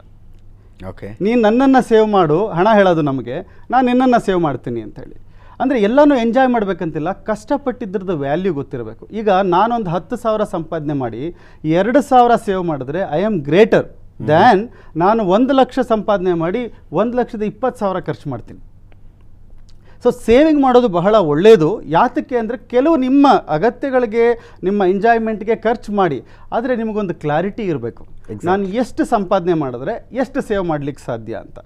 ಓಕೆ ನೀನು ನನ್ನನ್ನು ಸೇವ್ ಮಾಡು ಹಣ ಹೇಳೋದು ನಮಗೆ ನಾನು ನಿನ್ನನ್ನು ಸೇವ್ ಮಾಡ್ತೀನಿ ಅಂತೇಳಿ. ಅಂದರೆ ಎಲ್ಲನೂ ಎಂಜಾಯ್ ಮಾಡಬೇಕಂತಿಲ್ಲ ಕಷ್ಟಪಟ್ಟಿದ್ರದ್ದು ವ್ಯಾಲ್ಯೂ ಗೊತ್ತಿರಬೇಕು. ಈಗ ನಾನೊಂದು ಹತ್ತು ಸಾವಿರ ಸಂಪಾದನೆ ಮಾಡಿ ಎರಡು ಸಾವಿರ ಸೇವ್ ಮಾಡಿದ್ರೆ ಐ ಆಮ್ ಗ್ರೇಟರ್ ದ್ಯಾನ್ ನಾನು ಒಂದು ಲಕ್ಷ ಸಂಪಾದನೆ ಮಾಡಿ ಒಂದು ಲಕ್ಷದ ಇಪ್ಪತ್ತು ಸಾವಿರ ಖರ್ಚು ಮಾಡ್ತೀನಿ. ಸೊ ಸೇವಿಂಗ್ ಮಾಡೋದು ಬಹಳ ಒಳ್ಳೆಯದು ಯಾತಕ್ಕೆ ಅಂದರೆ ಕೆಲವು ನಿಮ್ಮ ಅಗತ್ಯಗಳಿಗೆ ನಿಮ್ಮ ಎಂಜಾಯ್ಮೆಂಟ್ಗೆ ಖರ್ಚು ಮಾಡಿ ಆದರೆ ನಿಮಗೊಂದು ಕ್ಲಾರಿಟಿ ಇರಬೇಕು. ನಾನು ಎಷ್ಟು ಸಂಪಾದನೆ ಮಾಡಿದ್ರೆ ಎಷ್ಟು ಸೇವ್ ಮಾಡ್ಲಿಕ್ಕೆ ಸಾಧ್ಯ ಅಂತ.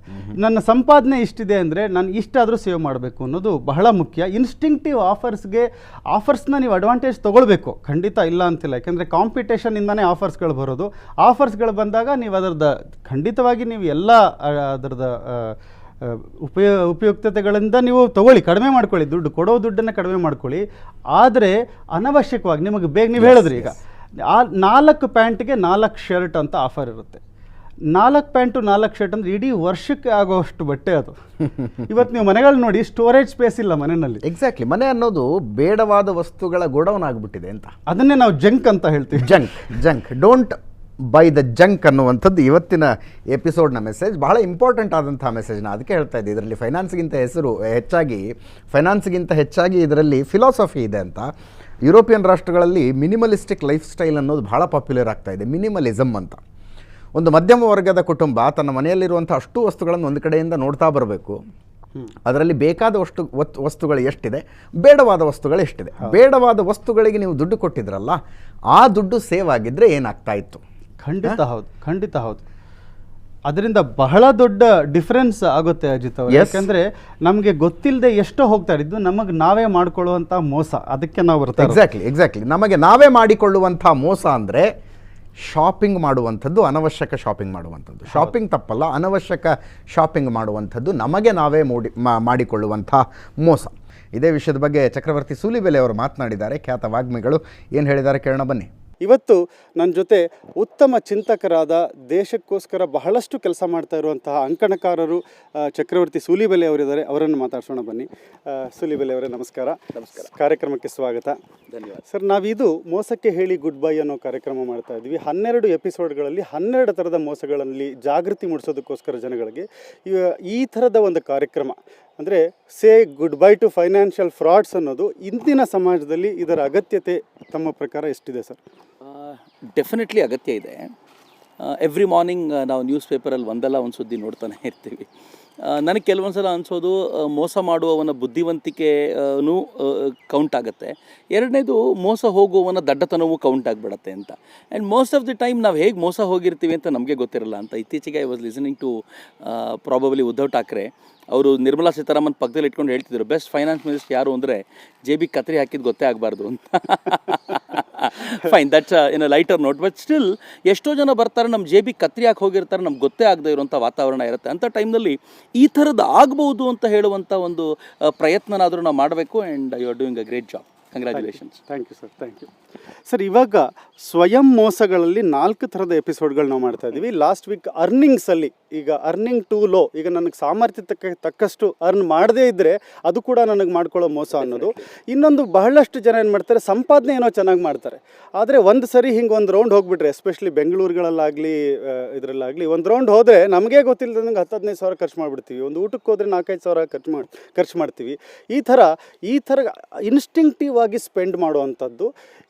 ನನ್ನ ಸಂಪಾದನೆ ಇಷ್ಟಿದೆ ಅಂದರೆ ನಾನು ಇಷ್ಟಾದರೂ ಸೇವ್ ಮಾಡಬೇಕು ಅನ್ನೋದು ಬಹಳ ಮುಖ್ಯ. ಇನ್ಸ್ಟಿಂಕ್ಟಿವ್ ಆಫರ್ಸ್ಗೆ ಆಫರ್ಸ್ನ ನೀವು ಅಡ್ವಾಂಟೇಜ್ ತೊಗೊಳ್ಬೇಕು. ಖಂಡಿತ ಇಲ್ಲ ಅಂತಿಲ್ಲ. ಯಾಕೆಂದರೆ ಕಾಂಪಿಟೇಷನಿಂದನೇ ಆಫರ್ಸ್ಗಳು ಬರೋದು. ಆಫರ್ಸ್ಗಳು ಬಂದಾಗ ನೀವು ಅದರದ ಖಂಡಿತವಾಗಿ ನೀವು ಎಲ್ಲ ಅದರದ ಉಪಯೋ ಉಪಯುಕ್ತತೆಗಳಿಂದ ನೀವು ತಗೊಳ್ಳಿ. ಕಡಿಮೆ ಮಾಡ್ಕೊಳ್ಳಿ. ದುಡ್ಡು ಕೊಡೋ ದುಡ್ಡನ್ನು ಕಡಿಮೆ ಮಾಡ್ಕೊಳ್ಳಿ. ಆದರೆ ಅನವಶ್ಯಕವಾಗಿ ನಿಮಗೆ ಬೇಗ ನೀವು ಹೇಳಿದ್ರಿ ಈಗ. ಆ ನಾಲ್ಕು ಪ್ಯಾಂಟ್ಗೆ ನಾಲ್ಕು ಶರ್ಟ್ ಅಂತ ಆಫರ್ ಇರುತ್ತೆ. ನಾಲ್ಕು ಪ್ಯಾಂಟು ನಾಲ್ಕು ಶರ್ಟ್ ಅಂದರೆ ಇಡೀ ವರ್ಷಕ್ಕೆ ಆಗೋಷ್ಟು ಬಟ್ಟೆ ಅದು. ಇವತ್ತು ನೀವು ಮನೆಗಳು ನೋಡಿ ಸ್ಟೋರೇಜ್ ಸ್ಪೇಸ್ ಇಲ್ಲ ಮನೆಯಲ್ಲಿ. ಎಕ್ಸಾಕ್ಟ್ಲಿ ಮನೆ ಅನ್ನೋದು ಬೇಡವಾದ ವಸ್ತುಗಳ ಗೋಡೌನ್ ಆಗಿಬಿಟ್ಟಿದೆ ಅಂತ. ಅದನ್ನೇ ನಾವು ಜಂಕ್ ಅಂತ ಹೇಳ್ತೀವಿ. Junk junk don't buy the junk ಅನ್ನುವಂಥದ್ದು ಇವತ್ತಿನ ಎಪಿಸೋಡ್ನ ಮೆಸೇಜ್ ಬಹಳ ಇಂಪಾರ್ಟೆಂಟ್ ಆದಂಥ ಮೆಸೇಜ್ನ ಅದಕ್ಕೆ ಹೇಳ್ತಾ ಇದ್ದೆ ಇದರಲ್ಲಿ ಫೈನಾನ್ಸ್ಗಿಂತ ಹೆಸರು ಹೆಚ್ಚಾಗಿ ಫೈನಾನ್ಸ್ಗಿಂತ ಹೆಚ್ಚಾಗಿ ಇದರಲ್ಲಿ ಫಿಲಾಸಫಿ ಇದೆ ಅಂತ. ಯುರೋಪಿಯನ್ ರಾಷ್ಟ್ರಗಳಲ್ಲಿ ಮಿನಿಮಲಿಸ್ಟಿಕ್ ಲೈಫ್ ಸ್ಟೈಲ್ ಅನ್ನೋದು ಬಹಳ ಪಾಪ್ಯುಲರ್ ಆಗ್ತಾ ಇದೆ ಮಿನಿಮಲಿಸಮ್ ಅಂತ. ಒಂದು ಮಧ್ಯಮ ವರ್ಗದ ಕುಟುಂಬ ತನ್ನ ಮನೆಯಲ್ಲಿರುವಂಥ ಅಷ್ಟು ವಸ್ತುಗಳನ್ನು ಒಂದು ಕಡೆಯಿಂದ ನೋಡ್ತಾ ಬರಬೇಕು. ಅದರಲ್ಲಿ ಬೇಕಾದ ವಸ್ತು ವಸ್ತುಗಳು ಎಷ್ಟಿದೆ? ಬೇಡವಾದ ವಸ್ತುಗಳು ಎಷ್ಟಿದೆ? ಬೇಡವಾದ ವಸ್ತುಗಳಿಗೆ ನೀವು ದುಡ್ಡು ಕೊಟ್ಟಿದ್ರಲ್ಲ ಆ ದುಡ್ಡು ಸೇವ್ ಆಗಿದ್ರೆ ಏನಾಗ್ತಾ ಇತ್ತು? ಖಂಡಿತ ಹೌದು ಖಂಡಿತ ಹೌದು. ಅದರಿಂದ ಬಹಳ ದೊಡ್ಡ ಡಿಫರೆನ್ಸ್ ಆಗುತ್ತೆ ಅಜಿತ್ ಅವರು. ಯಾಕಂದ್ರೆ ನಮಗೆ ಗೊತ್ತಿಲ್ಲದೆ ಎಷ್ಟೋ ಹೋಗ್ತಾ ಇದ್ದು ನಮಗೆ ನಾವೇ ಮಾಡಿಕೊಳ್ಳುವಂತಹ ಮೋಸ. ಅದಕ್ಕೆ ನಾವು ಬರ್ತಾ. ಎಕ್ಸಾಕ್ಟ್ಲಿ ಎಕ್ಸಾಕ್ಟ್ಲಿ ನಮಗೆ ನಾವೇ ಮಾಡಿಕೊಳ್ಳುವಂಥ ಮೋಸ ಅಂದರೆ ಶಾಪಿಂಗ್ ಮಾಡುವಂಥದ್ದು ಅನವಶ್ಯಕ ಶಾಪಿಂಗ್ ಮಾಡುವಂಥದ್ದು. ಶಾಪಿಂಗ್ ತಪ್ಪಲ್ಲ ಅನವಶ್ಯಕ ಶಾಪಿಂಗ್ ಮಾಡುವಂಥದ್ದು ನಮಗೆ ನಾವೇ ಮೂಡಿ ಮಾಡಿಕೊಳ್ಳುವಂಥ ಮೋಸ. ಇದೇ ವಿಷಯದ ಬಗ್ಗೆ ಚಕ್ರವರ್ತಿ ಸೂಲಿಬೆಲೆ ಅವರು ಮಾತನಾಡಿದ್ದಾರೆ. ಖ್ಯಾತ ವಾಗ್ಮಿಗಳು ಏನು ಹೇಳಿದ್ದಾರೆ ಕೇಳೋಣ ಬನ್ನಿ. ಇವತ್ತು ನನ್ನ ಜೊತೆ ಉತ್ತಮ ಚಿಂತಕರಾದ ದೇಶಕ್ಕೋಸ್ಕರ ಬಹಳಷ್ಟು ಕೆಲಸ ಮಾಡ್ತಾ ಇರುವಂತಹ ಅಂಕಣಕಾರರು ಚಕ್ರವರ್ತಿ ಸೂಲಿಬೆಲೆ ಅವರಿದ್ದಾರೆ. ಅವರನ್ನು ಮಾತಾಡ್ಸೋಣ ಬನ್ನಿ. ಸೂಲಿಬೆಲೆ ಅವರೇ ನಮಸ್ಕಾರ. ನಮಸ್ಕಾರ. ಕಾರ್ಯಕ್ರಮಕ್ಕೆ ಸ್ವಾಗತ. ಧನ್ಯವಾದ. ಸರ್ ನಾವಿದು ಮೋಸಕ್ಕೆ ಹೇಳಿ ಗುಡ್ ಬೈ ಅನ್ನೋ ಕಾರ್ಯಕ್ರಮ ಮಾಡ್ತಾ ಇದ್ವಿ ಹನ್ನೆರಡು ಎಪಿಸೋಡ್ಗಳಲ್ಲಿ ಹನ್ನೆರಡು ಥರದ ಮೋಸಗಳಲ್ಲಿ ಜಾಗೃತಿ ಮೂಡಿಸೋದಕ್ಕೋಸ್ಕರ ಜನಗಳಿಗೆ ಇವ- ಈ ಥರದ ಒಂದು ಕಾರ್ಯಕ್ರಮ ಅಂದರೆ say good bye to financial frauds ಅನ್ನೋದು ಇಂದಿನ ಸಮಾಜದಲ್ಲಿ ಇದರ ಅಗತ್ಯತೆ ತಮ್ಮ ಪ್ರಕಾರ ಎಷ್ಟಿದೆ ಸರ್? ಡೆಫಿನೆಟ್ಲಿ ಅಗತ್ಯ ಇದೆ. ಎವ್ರಿ ಮಾರ್ನಿಂಗ್ ನಾವು ನ್ಯೂಸ್ ಪೇಪರಲ್ಲಿ ಒಂದಲ್ಲ, ಒಂದು ಸುದ್ದಿ ನೋಡ್ತಾನೆ ಇರ್ತೀವಿ. ನನಗೆ ಕೆಲವೊಂದು ಸಲ ಅನಿಸೋದು ಮೋಸ ಮಾಡುವವನ ಬುದ್ಧಿವಂತಿಕೆನೂ ಕೌಂಟ್ ಆಗುತ್ತೆ. ಎರಡನೇದು, ಮೋಸ ಹೋಗುವವನ ದಡ್ಡತನವೂ ಕೌಂಟ್ ಆಗಿಬಿಡತ್ತೆ ಅಂತ. And most of the time ನಾವು ಹೇಗೆ ಮೋಸ ಹೋಗಿರ್ತೀವಿ ಅಂತ ನಮಗೆ ಗೊತ್ತಿರಲ್ಲ ಅಂತ. ಇತ್ತೀಚೆಗೆ I was listening to probably Uddhav Thackeray ಅವರು ನಿರ್ಮಲಾ ಸೀತಾರಾಮನ್ ಪಕ್ಕದಲ್ಲಿ ಇಟ್ಕೊಂಡು ಹೇಳ್ತಿದ್ರು ಬೆಸ್ಟ್ ಫೈನಾನ್ಸ್ ಮಿನಿಸ್ಟರ್ ಯಾರು ಅಂದರೆ ಜೆ ಬಿ ಕತ್ರಿ ಹಾಕಿದ್ದು ಗೊತ್ತೇ ಆಗಬಾರ್ದು ಅಂತ. Fine that's in a lighter note but still ಎಷ್ಟೋ ಜನ ಬರ್ತಾರೆ ನಮ್ಮ ಜೆ ಬಿ ಕತ್ರಿ ಹಾಕಿ ಹೋಗಿರ್ತಾರೆ, ನಮ್ಗೆ ಗೊತ್ತೇ ಆಗದೆ ಇರುವಂಥ ವಾತಾವರಣ ಇರುತ್ತೆ. ಅಂಥ ಟೈಮ್ನಲ್ಲಿ ಈ ಥರದ್ದು ಆಗ್ಬೋದು ಅಂತ ಹೇಳುವಂಥ ಒಂದು ಪ್ರಯತ್ನನಾದರೂ ನಾವು ಮಾಡಬೇಕು and you are doing a great job congratulations thank you sir thank you sir ಇವಾಗ ಸ್ವಯಂ ಮೋಸಗಳಲ್ಲಿ ನಾಲ್ಕು ಥರದ ಎಪಿಸೋಡ್ಗಳು ನಾವು ಮಾಡ್ತಾ ಇದ್ದೀವಿ. ಲಾಸ್ಟ್ ವೀಕ್ ಅರ್ನಿಂಗ್ಸಲ್ಲಿ ಈಗ ಅರ್ನಿಂಗ್ ಟು ಲೋ ಈಗ ನನಗೆ ಸಾಮರ್ಥ್ಯ ತಕ್ಕ, ತಕ್ಕಷ್ಟು ಅರ್ನ್ ಮಾಡದೇ ಇದ್ದರೆ ಅದು ಕೂಡ ನನಗೆ ಮಾಡ್ಕೊಳ್ಳೋ ಮೋಸ ಅನ್ನೋದು. ಇನ್ನೊಂದು ಬಹಳಷ್ಟು ಜನ ಏನು ಮಾಡ್ತಾರೆ, ಸಂಪಾದನೆ ಏನೋ ಚೆನ್ನಾಗಿ ಮಾಡ್ತಾರೆ. ಆದರೆ ಒಂದು ಸರಿ ಹಿಂಗೆ ಒಂದು ರೌಂಡ್ ಹೋಗ್ಬಿಟ್ರೆ ಎಸ್ಪೆಷಲಿ ಬೆಂಗಳೂರುಗಳಲ್ಲಾಗಲಿ ಇದರಲ್ಲಾಗಲಿ, ಒಂದು ರೌಂಡ್ ಹೋದರೆ ನಮಗೆ ಗೊತ್ತಿಲ್ಲದಂಗೆ ಹತ್ತು ಹದಿನೈದು ಸಾವಿರ ಖರ್ಚು ಮಾಡಿಬಿಡ್ತೀವಿ. ಒಂದು ಊಟಕ್ಕೆ ಹೋದರೆ ನಾಲ್ಕೈದು ಸಾವಿರ ಖರ್ಚು ಮಾಡಿ, ಖರ್ಚು ಮಾಡ್ತೀವಿ. ಈ ಥರ ಈ ಥರ ಇನ್ಸ್ಟಿಂಕ್ಟಿವ್ ಆಗಿ ಸ್ಪೆಂಡ್ ಮಾಡುವಂಥದ್ದು.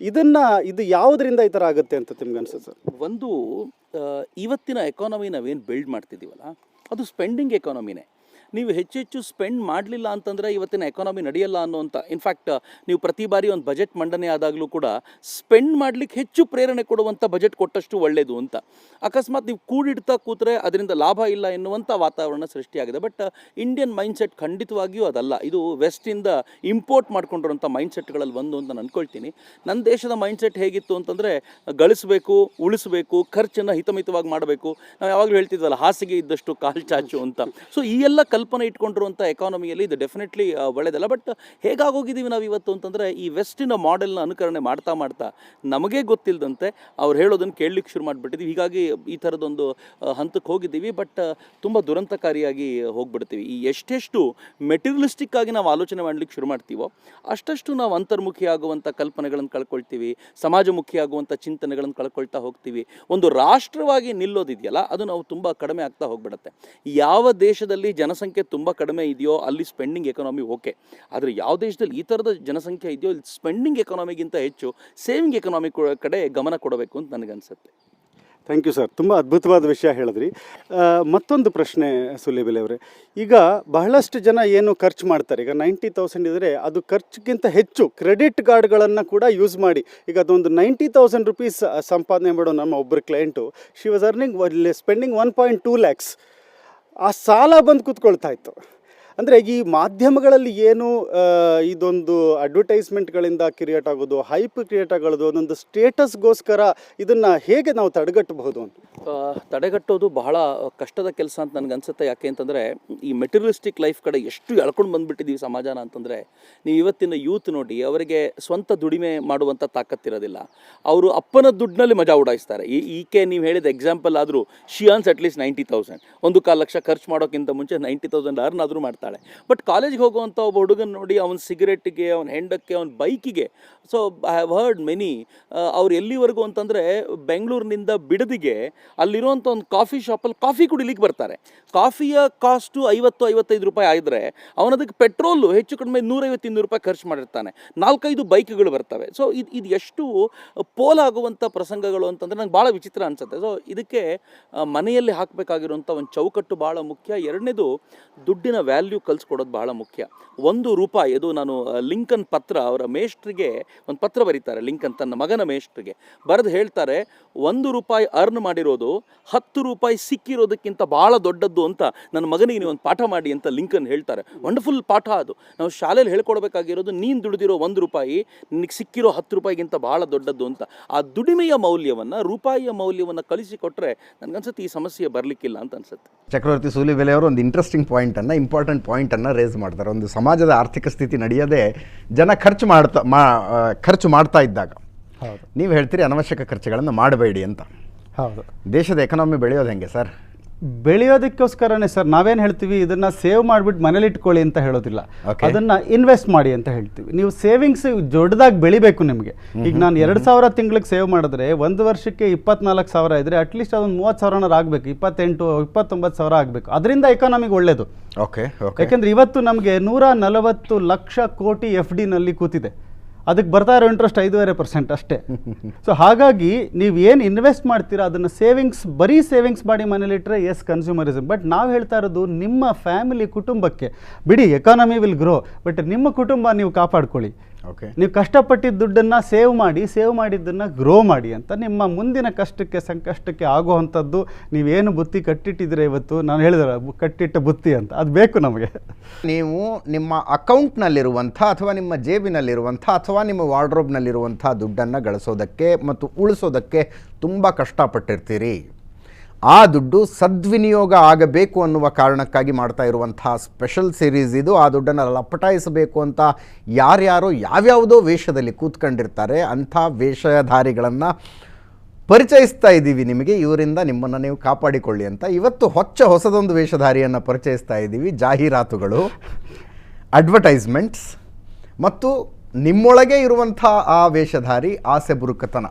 ಇದನ್ನು ಇದು ಯಾವುದರಿಂದ ಈ ಥರ ಆಗುತ್ತೆ ಅಂತ ನಿಮ್ಗೆ ಅನಿಸುತ್ತೆ ಸರ್? ಒಂದು ಇವತ್ತಿನ ಎಕಾನಮಿ ನಾವೇನು ಬಿಲ್ಡ್ ಮಾಡ್ತಿದ್ದೀವಲ್ಲ, ಅದು ಸ್ಪೆಂಡಿಂಗ್ ಎಕಾನಮಿನೇ ನೀವು ಹೆಚ್ಚು ಹೆಚ್ಚು ಸ್ಪೆಂಡ್ ಮಾಡಲಿಲ್ಲ ಅಂತಂದರೆ ಇವತ್ತಿನ ಎಕಾನಮಿ ನಡೆಯಲ್ಲ ಅನ್ನೋಂಥ ಇನ್ಫ್ಯಾಕ್ಟ್ ನೀವು ಪ್ರತಿ ಬಾರಿ ಒಂದು ಬಜೆಟ್ ಮಂಡನೆ ಆದಾಗಲೂ ಕೂಡ ಸ್ಪೆಂಡ್ ಮಾಡಲಿಕ್ಕೆ ಹೆಚ್ಚು ಪ್ರೇರಣೆ ಕೊಡುವಂಥ ಬಜೆಟ್ ಕೊಟ್ಟಷ್ಟು ಒಳ್ಳೆಯದು ಅಂತ. ಅಕಸ್ಮಾತ್ ನೀವು ಕೂಡಿಡ್ತಾ ಕೂತ್ರೆ ಅದರಿಂದ ಲಾಭ ಇಲ್ಲ ಎನ್ನುವಂಥ ವಾತಾವರಣ ಸೃಷ್ಟಿಯಾಗಿದೆ. ಬಟ್ ಇಂಡಿಯನ್ ಮೈಂಡ್ಸೆಟ್ ಖಂಡಿತವಾಗಿಯೂ ಅದಲ್ಲ. ಇದು ವೆಸ್ಟಿಂದ ಇಂಪೋರ್ಟ್ ಮಾಡ್ಕೊಂಡಿರೋಂಥ ಮೈಂಡ್ಸೆಟ್ಗಳಲ್ಲಿ ಒಂದು ಅಂತ ನಾನು ಅನ್ಕೊಳ್ತೀನಿ ನನ್ನ ದೇಶದ ಮೈಂಡ್ಸೆಟ್ ಹೇಗಿತ್ತು ಅಂತಂದರೆ, ಗಳಿಸಬೇಕು, ಉಳಿಸಬೇಕು, ಖರ್ಚನ್ನು ಹಿತಮಿತವಾಗಿ ಮಾಡಬೇಕು. ನಾವು ಯಾವಾಗಲೂ ಹೇಳ್ತಿದ್ವಲ್ಲ, ಹಾಸಿಗೆ ಇದ್ದಷ್ಟು ಕಾಲು ಚಾಚು ಅಂತ. ಸೊ ಈ ಎಲ್ಲ ಕಲ್ಪನೆ ಇಟ್ಕೊಂಡಿರುವಂಥ ಎಕಾನಮಿಯಲ್ಲಿ ಇದು ಡೆಫಿನೆಟ್ಲಿ ಒಳ್ಳೆಯದಲ್ಲ ಬಟ್ ಹೇಗಾಗೋಗಿದ್ದೀವಿ ನಾವು ಇವತ್ತು ಅಂತಂದರೆ ಈ ವೆಸ್ಟಿನ ಮಾಡೆಲ್ನ ಅನುಕರಣೆ ಮಾಡ್ತಾ ಮಾಡ್ತಾ ನಮಗೆ ಗೊತ್ತಿಲ್ಲದಂತೆ ಅವ್ರು ಹೇಳೋದನ್ನು ಕೇಳಲಿಕ್ಕೆ ಶುರು ಮಾಡಿಬಿಟ್ಟಿದ್ದೀವಿ ಹೀಗಾಗಿ ಈ ಥರದೊಂದು ಹಂತಕ್ಕೆ ಹೋಗಿದ್ದೀವಿ. ಬಟ್ ತುಂಬ ದುರಂತಕಾರಿಯಾಗಿ ಹೋಗ್ಬಿಡ್ತೀವಿ. ಈ ಎಷ್ಟೆಷ್ಟು ಮೆಟೀರಿಯಲಿಸ್ಟಿಕ್ ಆಗಿ ನಾವು ಆಲೋಚನೆ ಮಾಡಲಿಕ್ಕೆ ಶುರು ಮಾಡ್ತೀವೋ ಅಷ್ಟಷ್ಟು ನಾವು ಅಂತರ್ಮುಖಿ ಆಗುವಂಥ ಕಲ್ಪನೆಗಳನ್ನು ಕಳ್ಕೊಳ್ತೀವಿ. ಸಮಾಜಮುಖಿ ಆಗುವಂಥ ಚಿಂತನೆಗಳನ್ನು ಕಳ್ಕೊಳ್ತಾ ಹೋಗ್ತೀವಿ. ಒಂದು ರಾಷ್ಟ್ರವಾಗಿ ನಿಲ್ಲೋದಿದೆಯಲ್ಲ, ಅದು ನಾವು ತುಂಬ ಕಡಿಮೆ ಆಗ್ತಾ ಹೋಗ್ಬಿಡುತ್ತೆ. ಯಾವ ದೇಶದಲ್ಲಿ ಜನಸಂಖ್ಯೆ ತುಂಬ ಕಡಿಮೆ ಇದೆಯೋ ಅಲ್ಲಿ ಸ್ಪೆಂಡಿಂಗ್ ಎಕಾನಮಿ ಓಕೆ ಆದರೆ ಯಾವ ದೇಶದಲ್ಲಿ ಈ ಥರದ ಜನಸಂಖ್ಯೆ ಇದೆಯೋ ಇಲ್ಲಿ ಸ್ಪೆಂಡಿಂಗ್ ಎಕನಾಮಿಗಿಂತ ಹೆಚ್ಚು ಸೇವಿಂಗ್ ಎಕನಾಮಿ ಕಡೆ ಗಮನ ಕೊಡಬೇಕು ಅಂತ ನನಗನ್ಸುತ್ತೆ ಥ್ಯಾಂಕ್ ಯು ಸರ್ ತುಂಬ ಅದ್ಭುತವಾದ ವಿಷಯ ಹೇಳಿದ್ರಿ. ಮತ್ತೊಂದು ಪ್ರಶ್ನೆ ಸುಲೇಬಿಲೆ ಅವರೇ. ಈಗ ಬಹಳಷ್ಟು ಜನ ಏನು ಖರ್ಚು ಮಾಡ್ತಾರೆ? ಈಗ ನೈಂಟಿ ತೌಸಂಡ್ ಇದ್ದರೆ ಅದು ಖರ್ಚಿಗಿಂತ ಹೆಚ್ಚು ಕ್ರೆಡಿಟ್ ಕಾರ್ಡ್ಗಳನ್ನು ಕೂಡ ಯೂಸ್ ಮಾಡಿ. ಈಗ ಅದೊಂದು ನೈಂಟಿ ತೌಸಂಡ್ ರುಪೀಸ್ ಸಂಪಾದನೆ ಮಾಡೋ ನಮ್ಮ ಒಬ್ಬರು client she was earning spending one point two lakhs ಆ ಸಾಲ ಬಂದು ಕೂತ್ಕೊಳ್ತಾ ಇತ್ತು. ಅಂದರೆ ಈ ಮಾಧ್ಯಮಗಳಲ್ಲಿ ಏನು ಇದೊಂದು ಅಡ್ವರ್ಟೈಸ್ಮೆಂಟ್ಗಳಿಂದ ಕ್ರಿಯೇಟ್ ಆಗೋದು ಹೈಪ್ ಕ್ರಿಯೇಟ್ ಆಗೋದು, ಒಂದೊಂದು ಸ್ಟೇಟಸ್ಗೋಸ್ಕರ ಇದನ್ನು ಹೇಗೆ ನಾವು ತಡೆಗಟ್ಟಬಹುದು ಅಂತ? ತಡೆಗಟ್ಟೋದು ಬಹಳ ಕಷ್ಟದ ಕೆಲಸ ಅಂತ ನನಗೆ ಅನ್ಸುತ್ತೆ. ಯಾಕೆ ಅಂತಂದರೆ, ಈ ಮೆಟೀರಿಯಲಿಸ್ಟಿಕ್ ಲೈಫ್ ಕಡೆ ಎಷ್ಟು ಎಳ್ಕೊಂಡು ಬಂದುಬಿಟ್ಟಿದ್ದೀವಿ ಸಮಾಜನ ಅಂತಂದರೆ, ನೀವು ಇವತ್ತಿನ ಯೂತ್ ನೋಡಿ, ಅವರಿಗೆ ಸ್ವಂತ ದುಡಿಮೆ ಮಾಡುವಂಥ ತಾಕತ್ತಿರೋದಿಲ್ಲ ಅವರು ಅಪ್ಪನ ದುಡ್ಡಿನಲ್ಲಿ ಮಜಾ ಉಡಾಯಿಸ್ತಾರೆ ಈ, ಈಕೆ ನೀವು ಹೇಳಿದ ಎಕ್ಸಾಂಪಲ್ ಆದರೂ ಶಿ ಅಟ್ಲೀಸ್ಟ್ ನೈಂಟಿ ತೌಸಂಡ್ ಒಂದು ಕಾಲು ಲಕ್ಷ ಖರ್ಚು ಮಾಡೋಕ್ಕಿಂತ ಮುಂಚೆ ನೈಂಟಿ ತೌಸಂಡ್ ಅರ್ನ್ ಆದರೂ ಮಾಡ್ತಾಳೆ. ಬಟ್ ಕಾಲೇಜ್ಗೆ ಹೋಗುವಂಥ ಒಬ್ಬ ಹುಡುಗನ ನೋಡಿ ಅವನ ಸಿಗರೆಟ್ಗೆ ಅವನ ಹೆಂಡಕ್ಕೆ, ಅವನ ಬೈಕಿಗೆ so I have heard many ಅವ್ರು ಎಲ್ಲಿವರೆಗೂ ಅಂತಂದರೆ ಬೆಂಗಳೂರಿನಿಂದ ಬಿಡದಿಗೆ ಅಲ್ಲಿರುವಂಥ ಒಂದು ಕಾಫಿ ಶಾಪಲ್ಲಿ ಕಾಫಿ ಕುಡಿಲಿಕ್ಕೆ ಬರ್ತಾರೆ. ಕಾಫಿಯ ಕಾಸ್ಟು ಐವತ್ತು, ಐವತ್ತೈದು ರೂಪಾಯಿ ಆಗಿದ್ರೆ ಅವನದಕ್ಕೆ ಪೆಟ್ರೋಲು ಹೆಚ್ಚು ಕಡಿಮೆ ನೂರೈವತ್ತು ಇನ್ನೂರು ರೂಪಾಯಿ ಖರ್ಚು ಮಾಡಿರ್ತಾನೆ. ನಾಲ್ಕೈದು ಬೈಕ್ಗಳು ಬರ್ತವೆ. ಸೊ ಇದು ಇದು ಎಷ್ಟು ಪೋಲಾಗುವಂಥ ಪ್ರಸಂಗಗಳು ಅಂತಂದರೆ ನಂಗೆ ಭಾಳ ವಿಚಿತ್ರ ಅನಿಸುತ್ತೆ. ಸೊ ಇದಕ್ಕೆ ಮನೆಯಲ್ಲಿ ಹಾಕಬೇಕಾಗಿರುವಂಥ ಒಂದು ಚೌಕಟ್ಟು ಭಾಳ ಮುಖ್ಯ. ಎರಡನೇದು ದುಡ್ಡಿನ ವ್ಯಾಲ್ಯೂ ಕಲಿಸ್ಕೊಡೋದು ಬಹಳ ಮುಖ್ಯ. ಒಂದು ರೂಪಾಯಿ, ಇದು ನಾನು ಲಿಂಕನ್ ಪತ್ರ ಅವರ ಮೇಷ್ಟ್ರಿಗೆ, ಒಂದು ಪತ್ರ ಬರೀತಾರೆ ಲಿಂಕನ್, ತನ್ನ ಮಗನ ಮೇಷ್ಟ್ರಿಗೆ. ಬರೆದು ಹೇಳ್ತಾರೆ, ಒಂದು ರೂಪಾಯಿ ಅರ್ನ್ ಮಾಡಿರೋದು, ಹತ್ತು ರೂಪಾಯಿ ಸಿಕ್ಕಿರೋದಕ್ಕಿಂತ ಭಾಳ ದೊಡ್ಡದ್ದು ಅಂತ ನನ್ನ ಮಗನಿಗೆ ನೀವು ಒಂದು ಪಾಠ ಮಾಡಿ ಅಂತ ಲಿಂಕನ್ ಹೇಳ್ತಾರೆ. ವಂಡರ್ಫುಲ್ ಪಾಠ ಅದು. ನಾವು ಶಾಲೆಯಲ್ಲಿ ಹೇಳ್ಕೊಡ್ಬೇಕಾಗಿರೋದು, ನೀನು ದುಡಿದಿರೋ ಒಂದು ರೂಪಾಯಿ, ನಿನಗೆ ಸಿಕ್ಕಿರೋ ಹತ್ತು ರೂಪಾಯಿಗಿಂತ ಭಾಳ ದೊಡ್ಡದ್ದು ಅಂತ. ಆ ದುಡಿಮೆಯ ಮೌಲ್ಯವನ್ನು, ರೂಪಾಯಿಯ ಮೌಲ್ಯವನ್ನು ಕಳಿಸಿಕೊಟ್ರೆ ನನಗನ್ಸುತ್ತೆ ಈ ಸಮಸ್ಯೆ ಬರಲಿಕ್ಕಿಲ್ಲ ಅಂತ ಅನ್ಸುತ್ತೆ. ಚಕ್ರವರ್ತಿ ಸೂಲಿಬೆಲೆ ಅವರು ಒಂದು ಇಂಟ್ರೆಸ್ಟಿಂಗ್ ಪಾಯಿಂಟನ್ನು ಇಂಪಾರ್ಟೆಂಟ್ ಪಾಯಿಂಟನ್ನು ರೇಸ್ ಮಾಡ್ತಾರೆ. ಒಂದು ಸಮಾಜದ ಆರ್ಥಿಕ ಸ್ಥಿತಿ ನಡೆಯದೆ ಜನ ಖರ್ಚು ಮಾಡ್ತಾ ಮಾ ಖರ್ಚು ಮಾಡ್ತಾ ಇದ್ದಾಗ ಹೌದು. ನೀವು ಹೇಳ್ತೀರಿ ಅನವಶ್ಯಕ ಖರ್ಚುಗಳನ್ನು ಮಾಡಬೇಡಿ ಅಂತ. ಹೌದು. ದೇಶದ ಎಕನಾಮಿ ಬೆಳೆಯೋದು ಹೆಂಗೆ ಸರ್? ಬೆಳೆಯೋದಕ್ಕೋಸ್ಕರನೇ ಸರ್ ನಾವೇನು ಹೇಳ್ತೀವಿ ಇದನ್ನ ಸೇವ್ ಮಾಡಿಬಿಟ್ಟು ಮನೇಲಿ ಇಟ್ಕೊಳ್ಳಿ ಅಂತ ಹೇಳೋದಿಲ್ಲ. ಅದನ್ನ ಇನ್ವೆಸ್ಟ್ ಮಾಡಿ ಅಂತ ಹೇಳ್ತೀವಿ. ನೀವು ಸೇವಿಂಗ್ಸ್ ದೊಡ್ಡದಾಗಿ ಬೆಳಿಬೇಕು ನಿಮಗೆ. ಈಗ ನಾನು ಎರಡು ಸಾವಿರ ತಿಂಗಳಿಗೆ ಸೇವ್ ಮಾಡಿದ್ರೆ ಒಂದು ವರ್ಷಕ್ಕೆ ಇಪ್ಪತ್ನಾಲ್ಕು ಸಾವಿರ ಇದ್ರೆ ಅಟ್ಲೀಸ್ಟ್ ಅದೊಂದು ಮೂವತ್ತು ಸಾವಿರನಾರು ಆಗಬೇಕು ಇಪ್ಪತ್ತೆಂಟು ಇಪ್ಪತ್ತೊಂಬತ್ತು ಸಾವಿರ ಆಗಬೇಕು. ಅದರಿಂದ ಎಕಾನಮಿಗೆ ಒಳ್ಳೇದು. ಓಕೆ ಓಕೆ ಯಾಕೆಂದ್ರೆ ಇವತ್ತು ನಮಗೆ ನೂರ ನಲವತ್ತು ಲಕ್ಷ ಕೋಟಿ ಎಫ್ ಡಿನಲ್ಲಿ ಕೂತಿದೆ. ಅದಕ್ಕೆ ಬರ್ತಾ ಇರೋ ಇಂಟ್ರೆಸ್ಟ್ ಐದೂವರೆ ಪರ್ಸೆಂಟ್ ಅಷ್ಟೇ. ಸೊ ಹಾಗಾಗಿ ನೀವು ಏನು ಇನ್ವೆಸ್ಟ್ ಮಾಡ್ತೀರಾ ಅದನ್ನು ಸೇವಿಂಗ್ಸ್ ಬರೀ ಸೇವಿಂಗ್ಸ್ ಮಾಡಿ ಮನೇಲಿಟ್ಟರೆ ಎಸ್ ಕನ್ಸ್ಯೂಮರಿಸಮ್ ಬಟ್ ನಾವು ಹೇಳ್ತಾ ಇರೋದು ನಿಮ್ಮ ಫ್ಯಾಮಿಲಿ ಕುಟುಂಬಕ್ಕೆ. ಬಿಡಿ ಎಕಾನಮಿ ವಿಲ್ ಗ್ರೋ ಬಟ್ ನಿಮ್ಮ ಕುಟುಂಬ ನೀವು ಕಾಪಾಡ್ಕೊಳ್ಳಿ. ಓಕೆ ನೀವು ಕಷ್ಟಪಟ್ಟಿದ್ದ ದುಡ್ಡನ್ನು ಸೇವ್ ಮಾಡಿ ಸೇವ್ ಮಾಡಿದ್ದನ್ನು ಗ್ರೋ ಮಾಡಿ ಅಂತ ನಿಮ್ಮ ಮುಂದಿನ ಕಷ್ಟಕ್ಕೆ ಸಂಕಷ್ಟಕ್ಕೆ ಆಗುವಂಥದ್ದು ನೀವೇನು ಬುತ್ತಿ ಕಟ್ಟಿಟ್ಟಿದ್ರೆ ಇವತ್ತು? ನಾನು ಹೇಳಿದ್ರೆ ಕಟ್ಟಿಟ್ಟ ಬುತ್ತಿ ಅಂತ. ಅದು ಬೇಕು ನಮಗೆ. ನೀವು ನಿಮ್ಮ ಅಕೌಂಟ್ನಲ್ಲಿರುವಂಥ ಅಥವಾ ನಿಮ್ಮ ಜೇಬಿನಲ್ಲಿರುವಂಥ ಅಥವಾ ನಿಮ್ಮ ವಾರ್ಡ್ರೋಬ್ನಲ್ಲಿರುವಂಥ ದುಡ್ಡನ್ನು ಗಳಿಸೋದಕ್ಕೆ ಮತ್ತು ಉಳಿಸೋದಕ್ಕೆ ತುಂಬ ಕಷ್ಟಪಟ್ಟಿರ್ತೀರಿ. ಆ ದುಡ್ಡು ಸದ್ವಿನಿಯೋಗ ಆಗಬೇಕು ಅನ್ನುವ ಕಾರಣಕ್ಕಾಗಿ ಮಾಡ್ತಾ ಇರುವಂತಹ ಸ್ಪೆಷಲ್ ಸೀರೀಸ್ ಇದು. ಆ ದುಡ್ಡನ್ನು ಲಪಟಾಯಿಸಬೇಕು ಅಂತ ಯಾರ್ಯಾರೋ ಯಾವ್ಯಾವುದೋ ವೇಷದಲ್ಲಿ ಕೂತ್ಕೊಂಡಿರ್ತಾರೆ. ಅಂಥ ವೇಷಧಾರಿಗಳನ್ನು ಪರಿಚಯಿಸ್ತಾ ಇದ್ದೀವಿ ನಿಮಗೆ. ಇವರಿಂದ ನಿಮ್ಮನ್ನು ನೀವು ಕಾಪಾಡಿಕೊಳ್ಳಿ ಅಂತ. ಇವತ್ತು ಹೊಚ್ಚ ಹೊಸದೊಂದು ವೇಷಧಾರಿಯನ್ನು ಪರಿಚಯಿಸ್ತಾ ಇದ್ದೀವಿ. ಜಾಹೀರಾತುಗಳು ಅಡ್ವರ್ಟೈಸ್ಮೆಂಟ್ಸ್ ಮತ್ತು ನಿಮ್ಮೊಳಗೆ ಇರುವಂಥ ಆ ವೇಷಧಾರಿ ಆಸೆ ಬುರುಕತನ.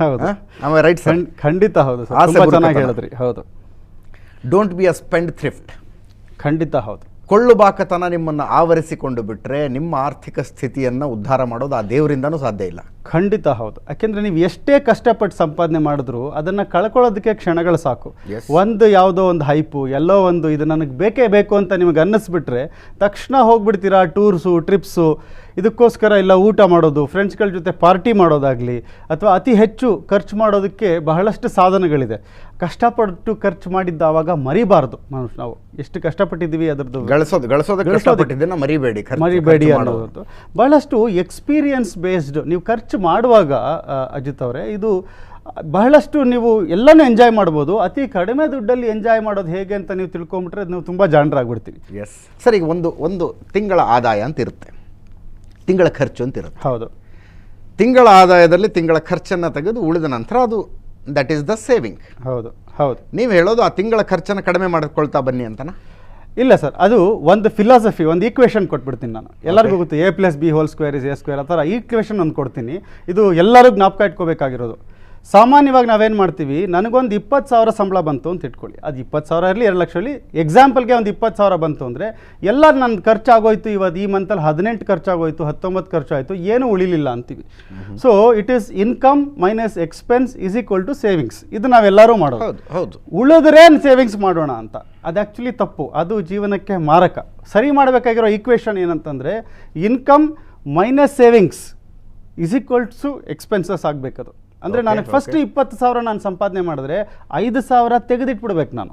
ಹೌದು. ರೈಟ್ ಸೈಡ್ ಖಂಡಿತ ಹೌದು ಸರ್. ಆಸೆ ತುಂಬಾ ಬುರುಕತನ. ಚೆನ್ನಾಗಿ ಹೇಳಿದ್ರಿ. ಹೌದು. Don't be a spendthrift ಖಂಡಿತ ಹೌದು. ಕೊಳ್ಳುಬಾಕತನ ನಿಮ್ಮನ್ನು ಆವರಿಸಿಕೊಂಡು ಬಿಟ್ಟರೆ ನಿಮ್ಮ ಆರ್ಥಿಕ ಸ್ಥಿತಿಯನ್ನು ಉದ್ಧಾರ ಮಾಡೋದು ಆ ದೇವರಿಂದನೂ ಸಾಧ್ಯ ಇಲ್ಲ. ಖಂಡಿತ ಹೌದು. ಯಾಕೆಂದ್ರೆ ನೀವು ಎಷ್ಟೇ ಕಷ್ಟಪಟ್ಟು ಸಂಪಾದನೆ ಮಾಡಿದ್ರು ಅದನ್ನ ಕಳ್ಕೊಳ್ಳೋದಕ್ಕೆ ಕ್ಷಣಗಳು ಸಾಕು. Yes. ಒಂದು ಯಾವುದೋ ಒಂದು ಹೈಪು ಎಲ್ಲೋ ಒಂದು ಇದು ನನಗೆ ಬೇಕೇ ಬೇಕು ಅಂತ ನಿಮಗೆ ಅನ್ನಿಸ್ಬಿಟ್ರೆ ತಕ್ಷಣ ಹೋಗ್ಬಿಡ್ತೀರಾ ಟೂರ್ಸು ಟ್ರಿಪ್ಸು ಇದಕ್ಕೋಸ್ಕರ ಇಲ್ಲ ಊಟ ಮಾಡೋದು ಫ್ರೆಂಡ್ಸ್ಗಳ ಜೊತೆ ಪಾರ್ಟಿ ಮಾಡೋದಾಗಲಿ ಅಥವಾ ಅತಿ ಹೆಚ್ಚು ಖರ್ಚು ಮಾಡೋದಕ್ಕೆ ಬಹಳಷ್ಟು ಸಾಧನಗಳಿದೆ. ಕಷ್ಟಪಟ್ಟು ಖರ್ಚು ಮಾಡಿದ್ದ ಆವಾಗ ಮರಿಬಾರ್ದು ನಾವು ನಾವು. ಎಷ್ಟು ಕಷ್ಟಪಟ್ಟಿದ್ದೀವಿ ಅದರದ್ದು? ಗಳಿಸೋದು ಮರಿಬೇಡಿ ಮರಿಬೇಡಿ. ಅನ್ನೋದು. ಬಹಳಷ್ಟು ಎಕ್ಸ್ಪೀರಿಯನ್ಸ್ ಬೇಸ್ಡ್ ನೀವು ಖರ್ಚು ಮಾಡುವಾಗ ಅಜಿತ್ ಅವರೇ ಇದು ಬಹಳಷ್ಟು ನೀವು ಎಲ್ಲನೂ ಎಂಜಾಯ್ ಮಾಡ್ಬೋದು. ಅತಿ ಕಡಿಮೆ ದುಡ್ಡಲ್ಲಿ ಎಂಜಾಯ್ ಮಾಡೋದು ಹೇಗೆ ಅಂತ ನೀವು ತಿಳ್ಕೊಂಬಿಟ್ರೆ ನೀವು ತುಂಬ ಜಾಣರಾಗ್ಬಿಡ್ತೀವಿ ಎಸ್ ಸರ್ ಈಗ ಒಂದು ಒಂದು ತಿಂಗಳ ಆದಾಯ ಅಂತ ಇರುತ್ತೆ. ತಿಂಗಳ ಖರ್ಚು ಅಂತ ಇರುತ್ತೆ. ಹೌದು. ತಿಂಗಳ ಆದಾಯದಲ್ಲಿ ತಿಂಗಳ ಖರ್ಚನ್ನು ತೆಗೆದು ಉಳಿದ ನಂತರ ಅದು ದಟ್ ಈಸ್ ದ ಸೇವಿಂಗ್ ಹೌದು ಹೌದು. ನೀವು ಹೇಳೋದು ಆ ತಿಂಗಳ ಖರ್ಚನ್ನು ಕಡಿಮೆ ಮಾಡ್ಕೊಳ್ತಾ ಬನ್ನಿ ಅಂತನಾ? ಇಲ್ಲ ಸರ್ ಅದು ಒಂದು ಫಿಲಾಸಫಿ ಒಂದು ಈಕ್ವೇಷನ್ ಕೊಟ್ಬಿಡ್ತೀನಿ ನಾನು. ಎಲ್ಲರಿಗೂ ಗೊತ್ತು A plus B whole square is A square ಆ ಥರ ಈಕ್ವೇಷನ್ ಒಂದು ಕೊಡ್ತೀನಿ. ಇದು ಎಲ್ಲರಿಗೂ ಜ್ಞಾಪಕ ಇಟ್ಕೋಬೇಕಾಗಿರೋದು. ಸಾಮಾನ್ಯವಾಗಿ ನಾವೇನು ಮಾಡ್ತೀವಿ? ನನಗೊಂದು ಇಪ್ಪತ್ತು ಸಾವಿರ ಸಂಬಳ ಬಂತು ಅಂತ ಇಟ್ಕೊಳ್ಳಿ. ಅದು ಇಪ್ಪತ್ತು ಸಾವಿರ ಇರಲಿ ಎರಡು ಲಕ್ಷ ಇರಲಿ. ಎಕ್ಸಾಂಪಲ್ಗೆ ಒಂದು ಇಪ್ಪತ್ತು ಸಾವಿರ ಬಂತು ಅಂದರೆ ಎಲ್ಲ ನನ್ನ ಖರ್ಚಾಗೋಯ್ತು ಇವತ್ತು ಈ ಮಂತಲ್ಲಿ ಹದಿನೆಂಟು ಖರ್ಚಾಗೋಯ್ತು ಹತ್ತೊಂಬತ್ತು ಖರ್ಚಾಯಿತು ಏನು ಉಳಿಲಿಲ್ಲ ಅಂತೀವಿ. So it is income minus expense is equal to savings ಇದು ನಾವೆಲ್ಲರೂ ಮಾಡೋದು. ಹೌದು ಹೌದು. ಉಳಿದ್ರೆ ಸೇವಿಂಗ್ಸ್ ಮಾಡೋಣ ಅಂತ? ಅದು ಆ್ಯಕ್ಚುಲಿ ತಪ್ಪು. ಅದು ಜೀವನಕ್ಕೆ ಮಾರಕ. ಸರಿ ಮಾಡಬೇಕಾಗಿರೋ ಈಕ್ವೇಷನ್ ಏನಂತಂದರೆ income minus savings is equal to expenses ಆಗಬೇಕದು. ಅಂದರೆ ನಾನು ಫಸ್ಟ್. ಇಪ್ಪತ್ತು ಸಾವಿರ ನಾನು ಸಂಪಾದನೆ ಮಾಡಿದ್ರೆ ಐದು ಸಾವಿರ ತೆಗೆದಿಟ್ಬಿಡ್ಬೇಕು ನಾನು.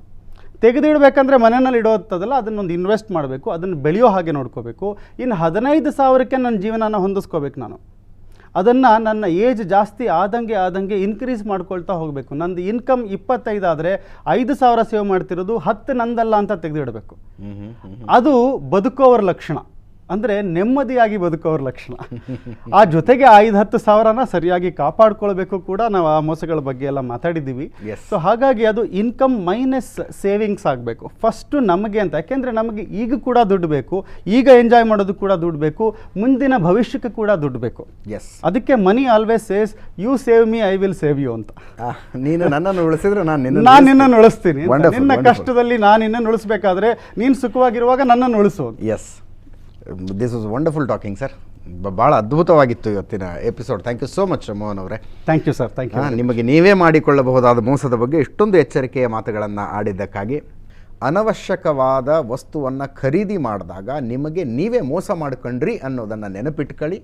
ತೆಗೆದಿಡ್ಬೇಕಂದ್ರೆ ಮನೆಯಲ್ಲಿ ಇಡೋತ್ತದಲ್ಲ ಅದನ್ನೊಂದು ಇನ್ವೆಸ್ಟ್ ಮಾಡಬೇಕು ಅದನ್ನು ಬೆಳೆಯೋ ಹಾಗೆ ನೋಡ್ಕೋಬೇಕು. ಇನ್ನು ಹದಿನೈದು ಸಾವಿರಕ್ಕೆ ನನ್ನ ಜೀವನನ ಹೊಂದಿಸ್ಕೋಬೇಕು ನಾನು. ಅದನ್ನು ನನ್ನ ಏಜ್ ಜಾಸ್ತಿ ಆದಂಗೆ ಆದಂಗೆ ಇನ್ಕ್ರೀಸ್ ಮಾಡ್ಕೊಳ್ತಾ ಹೋಗಬೇಕು. ನಂದು ಇನ್ಕಮ್ ಇಪ್ಪತ್ತೈದು ಆದರೆ ಐದು ಸಾವಿರ ಸೇವ್ ಮಾಡ್ತಿರೋದು ಹತ್ತು ನಂದಲ್ಲ ಅಂತ ತೆಗೆದಿಡಬೇಕು. ಅದು ಬದುಕೋವರ ಲಕ್ಷಣ. ಅಂದರೆ ನೆಮ್ಮದಿಯಾಗಿ ಬದುಕೋರ ಲಕ್ಷಣ. ಆ ಜೊತೆಗೆ ಐದು ಹತ್ತು ಸಾವಿರನ ಸರಿಯಾಗಿ ಕಾಪಾಡ್ಕೊಳ್ಬೇಕು ಕೂಡ ನಾವು ಆ ಮೋಸಗಳ ಬಗ್ಗೆ ಎಲ್ಲ ಮಾತಾಡಿದ್ದೀವಿ. ಸೊ ಹಾಗಾಗಿ ಅದು ಇನ್ಕಮ್ ಮೈನಸ್ ಸೇವಿಂಗ್ಸ್ ಆಗಬೇಕು. ಫಸ್ಟು ನಮಗೆ ಅಂತ ಯಾಕೆಂದರೆ ನಮಗೆ ಈಗ ಕೂಡ ದುಡ್ಡು ಬೇಕು ಈಗ ಎಂಜಾಯ್ ಮಾಡೋದು ಕೂಡ ದುಡ್ಡು ಬೇಕು ಮುಂದಿನ ಭವಿಷ್ಯಕ್ಕೆ ಕೂಡ ದುಡ್ಡು ಬೇಕು. ಎಸ್ ಅದಕ್ಕೆ money always says you save me I will save you ಅಂತ. ನೀನು ನನ್ನನ್ನು ಉಳಿಸಿದ್ರೆ ನಾನು ನಿನ್ನ ನಾನು ನಿನ್ನನ್ನು ಉಳಿಸ್ತೀನಿ. ನಿನ್ನ ಕಷ್ಟದಲ್ಲಿ ನಾನು ನಿನ್ನನ್ನು ಉಳಿಸ್ಬೇಕಾದ್ರೆ ನೀನು ಸುಖವಾಗಿರುವಾಗ ನನ್ನನ್ನು ಉಳಿಸು yes this was wonderful talking sir ಭಾಳ ಅದ್ಭುತವಾಗಿತ್ತು ಇವತ್ತಿನ episode thank you so much Mohan ಅವರೇ. Thank you sir thank you ನಿಮಗೆ ನೀವೇ ಮಾಡಿಕೊಳ್ಳಬಹುದಾದ ಮೋಸದ ಬಗ್ಗೆ ಇಷ್ಟೊಂದು ಎಚ್ಚರಿಕೆಯ ಮಾತುಗಳನ್ನು ಆಡಿದ್ದಕ್ಕಾಗಿ ಅನವಶ್ಯಕವಾದ ವಸ್ತುವನ್ನು ಖರೀದಿ ಮಾಡಿದಾಗ ನಿಮಗೆ ನೀವೇ ಮೋಸ ಮಾಡ್ಕೊಂಡ್ರಿ ಅನ್ನೋದನ್ನು ನೆನಪಿಟ್ಕೊಳ್ಳಿ.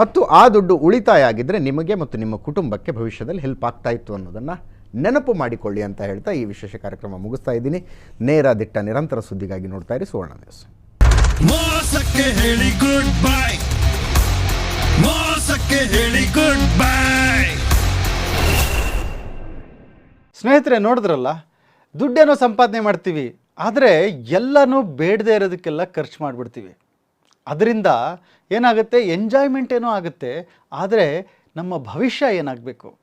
ಮತ್ತು ಆ ದುಡ್ಡು ಉಳಿತಾಯ ಆಗಿದ್ದರೆ ನಿಮಗೆ ಮತ್ತು ನಿಮ್ಮ ಕುಟುಂಬಕ್ಕೆ ಭವಿಷ್ಯದಲ್ಲಿ ಹೆಲ್ಪ್ ಆಗ್ತಾ ಇತ್ತು ಅನ್ನೋದನ್ನು ನೆನಪು ಮಾಡಿಕೊಳ್ಳಿ ಅಂತ ಹೇಳ್ತಾ ಈ ವಿಶೇಷ ಕಾರ್ಯಕ್ರಮ ಮುಗಿಸ್ತಾ ಇದ್ದೀನಿ. ನೇರ ದಿಟ್ಟ ನಿರಂತರ ಸುದ್ದಿಗಾಗಿ ನೋಡ್ತಾ ಇರಿ ಸುವರ್ಣ ನ್ಯೂಸ್. ಮೋಸಕ್ಕೆ ಹೇಳಿ ಗುಡ್ ಬೈ ಮೋಸಕ್ಕೆ ಹೇಳಿ ಗುಡ್ ಬೈ ಸ್ನೇಹಿತರೆ, ನೋಡಿದ್ರಲ್ಲ? ದುಡ್ಡೇನೋ ಸಂಪಾದನೆ ಮಾಡ್ತೀವಿ. ಆದರೆ ಎಲ್ಲನೂ ಬೇಡದೇ ಇರೋದಕ್ಕೆಲ್ಲ ಖರ್ಚು ಮಾಡಿಬಿಡ್ತೀವಿ. ಅದರಿಂದ ಏನಾಗುತ್ತೆ? ಎಂಜಾಯ್ಮೆಂಟ್ ಏನೋ ಆಗುತ್ತೆ. ಆದರೆ ನಮ್ಮ ಭವಿಷ್ಯ ಏನಾಗಬೇಕು?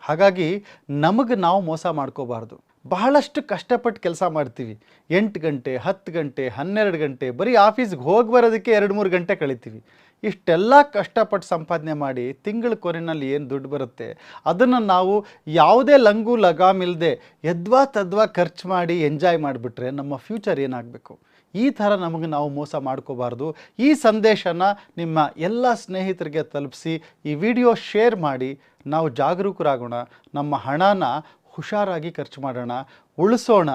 ಹಾಗಾಗಿ ನಮಗೆ ನಾವು ಮೋಸ ಮಾಡ್ಕೋಬಾರ್ದು. ಬಹಳಷ್ಟು ಕಷ್ಟಪಟ್ಟು ಕೆಲಸ ಮಾಡ್ತೀವಿ. ಎಂಟು ಗಂಟೆ, ಹತ್ತು ಗಂಟೆ, ಹನ್ನೆರಡು ಗಂಟೆ, ಬರೀ ಆಫೀಸ್ಗೆ ಹೋಗಿ ಬರೋದಕ್ಕೆ ಎರಡು ಮೂರು ಗಂಟೆ ಕಳಿತೀವಿ. ಇಷ್ಟೆಲ್ಲ ಕಷ್ಟಪಟ್ಟು ಸಂಪಾದನೆ ಮಾಡಿ ತಿಂಗಳ ಕೊನೆಯಲ್ಲಿ ಏನು ದುಡ್ಡು ಬರುತ್ತೆ? ಅದನ್ನು ನಾವು ಯಾವುದೇ ಲಂಗು ಲಗಾಮ್ ಇಲ್ಲದೆ ಯದ್ವಾ ತದ್ವಾ ಖರ್ಚು ಮಾಡಿ ಎಂಜಾಯ್ ಮಾಡಿಬಿಟ್ರೆ ನಮ್ಮ ಫ್ಯೂಚರ್ ಏನಾಗಬೇಕು? ಈ ಥರ ನಮಗೆ ನಾವು ಮೋಸ ಮಾಡ್ಕೋಬಾರ್ದು. ಈ ಸಂದೇಶನ ನಿಮ್ಮ ಎಲ್ಲ ಸ್ನೇಹಿತರಿಗೆ ತಲುಪಿಸಿ, ಈ ವಿಡಿಯೋ ಶೇರ್ ಮಾಡಿ, ನಾವು ಜಾಗರೂಕರಾಗೋಣ. ನಮ್ಮ ಹಣನ ಹುಷಾರಾಗಿ ಖರ್ಚು ಮಾಡೋಣ ಉಳಿಸೋಣ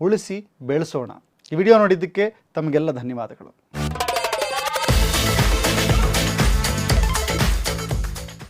ಉಳಿಸಿ ಬೆಳೆಸೋಣ. ಈ ವಿಡಿಯೋ ನೋಡಿದ್ದಕ್ಕೆ ತಮಗೆಲ್ಲ ಧನ್ಯವಾದಗಳು.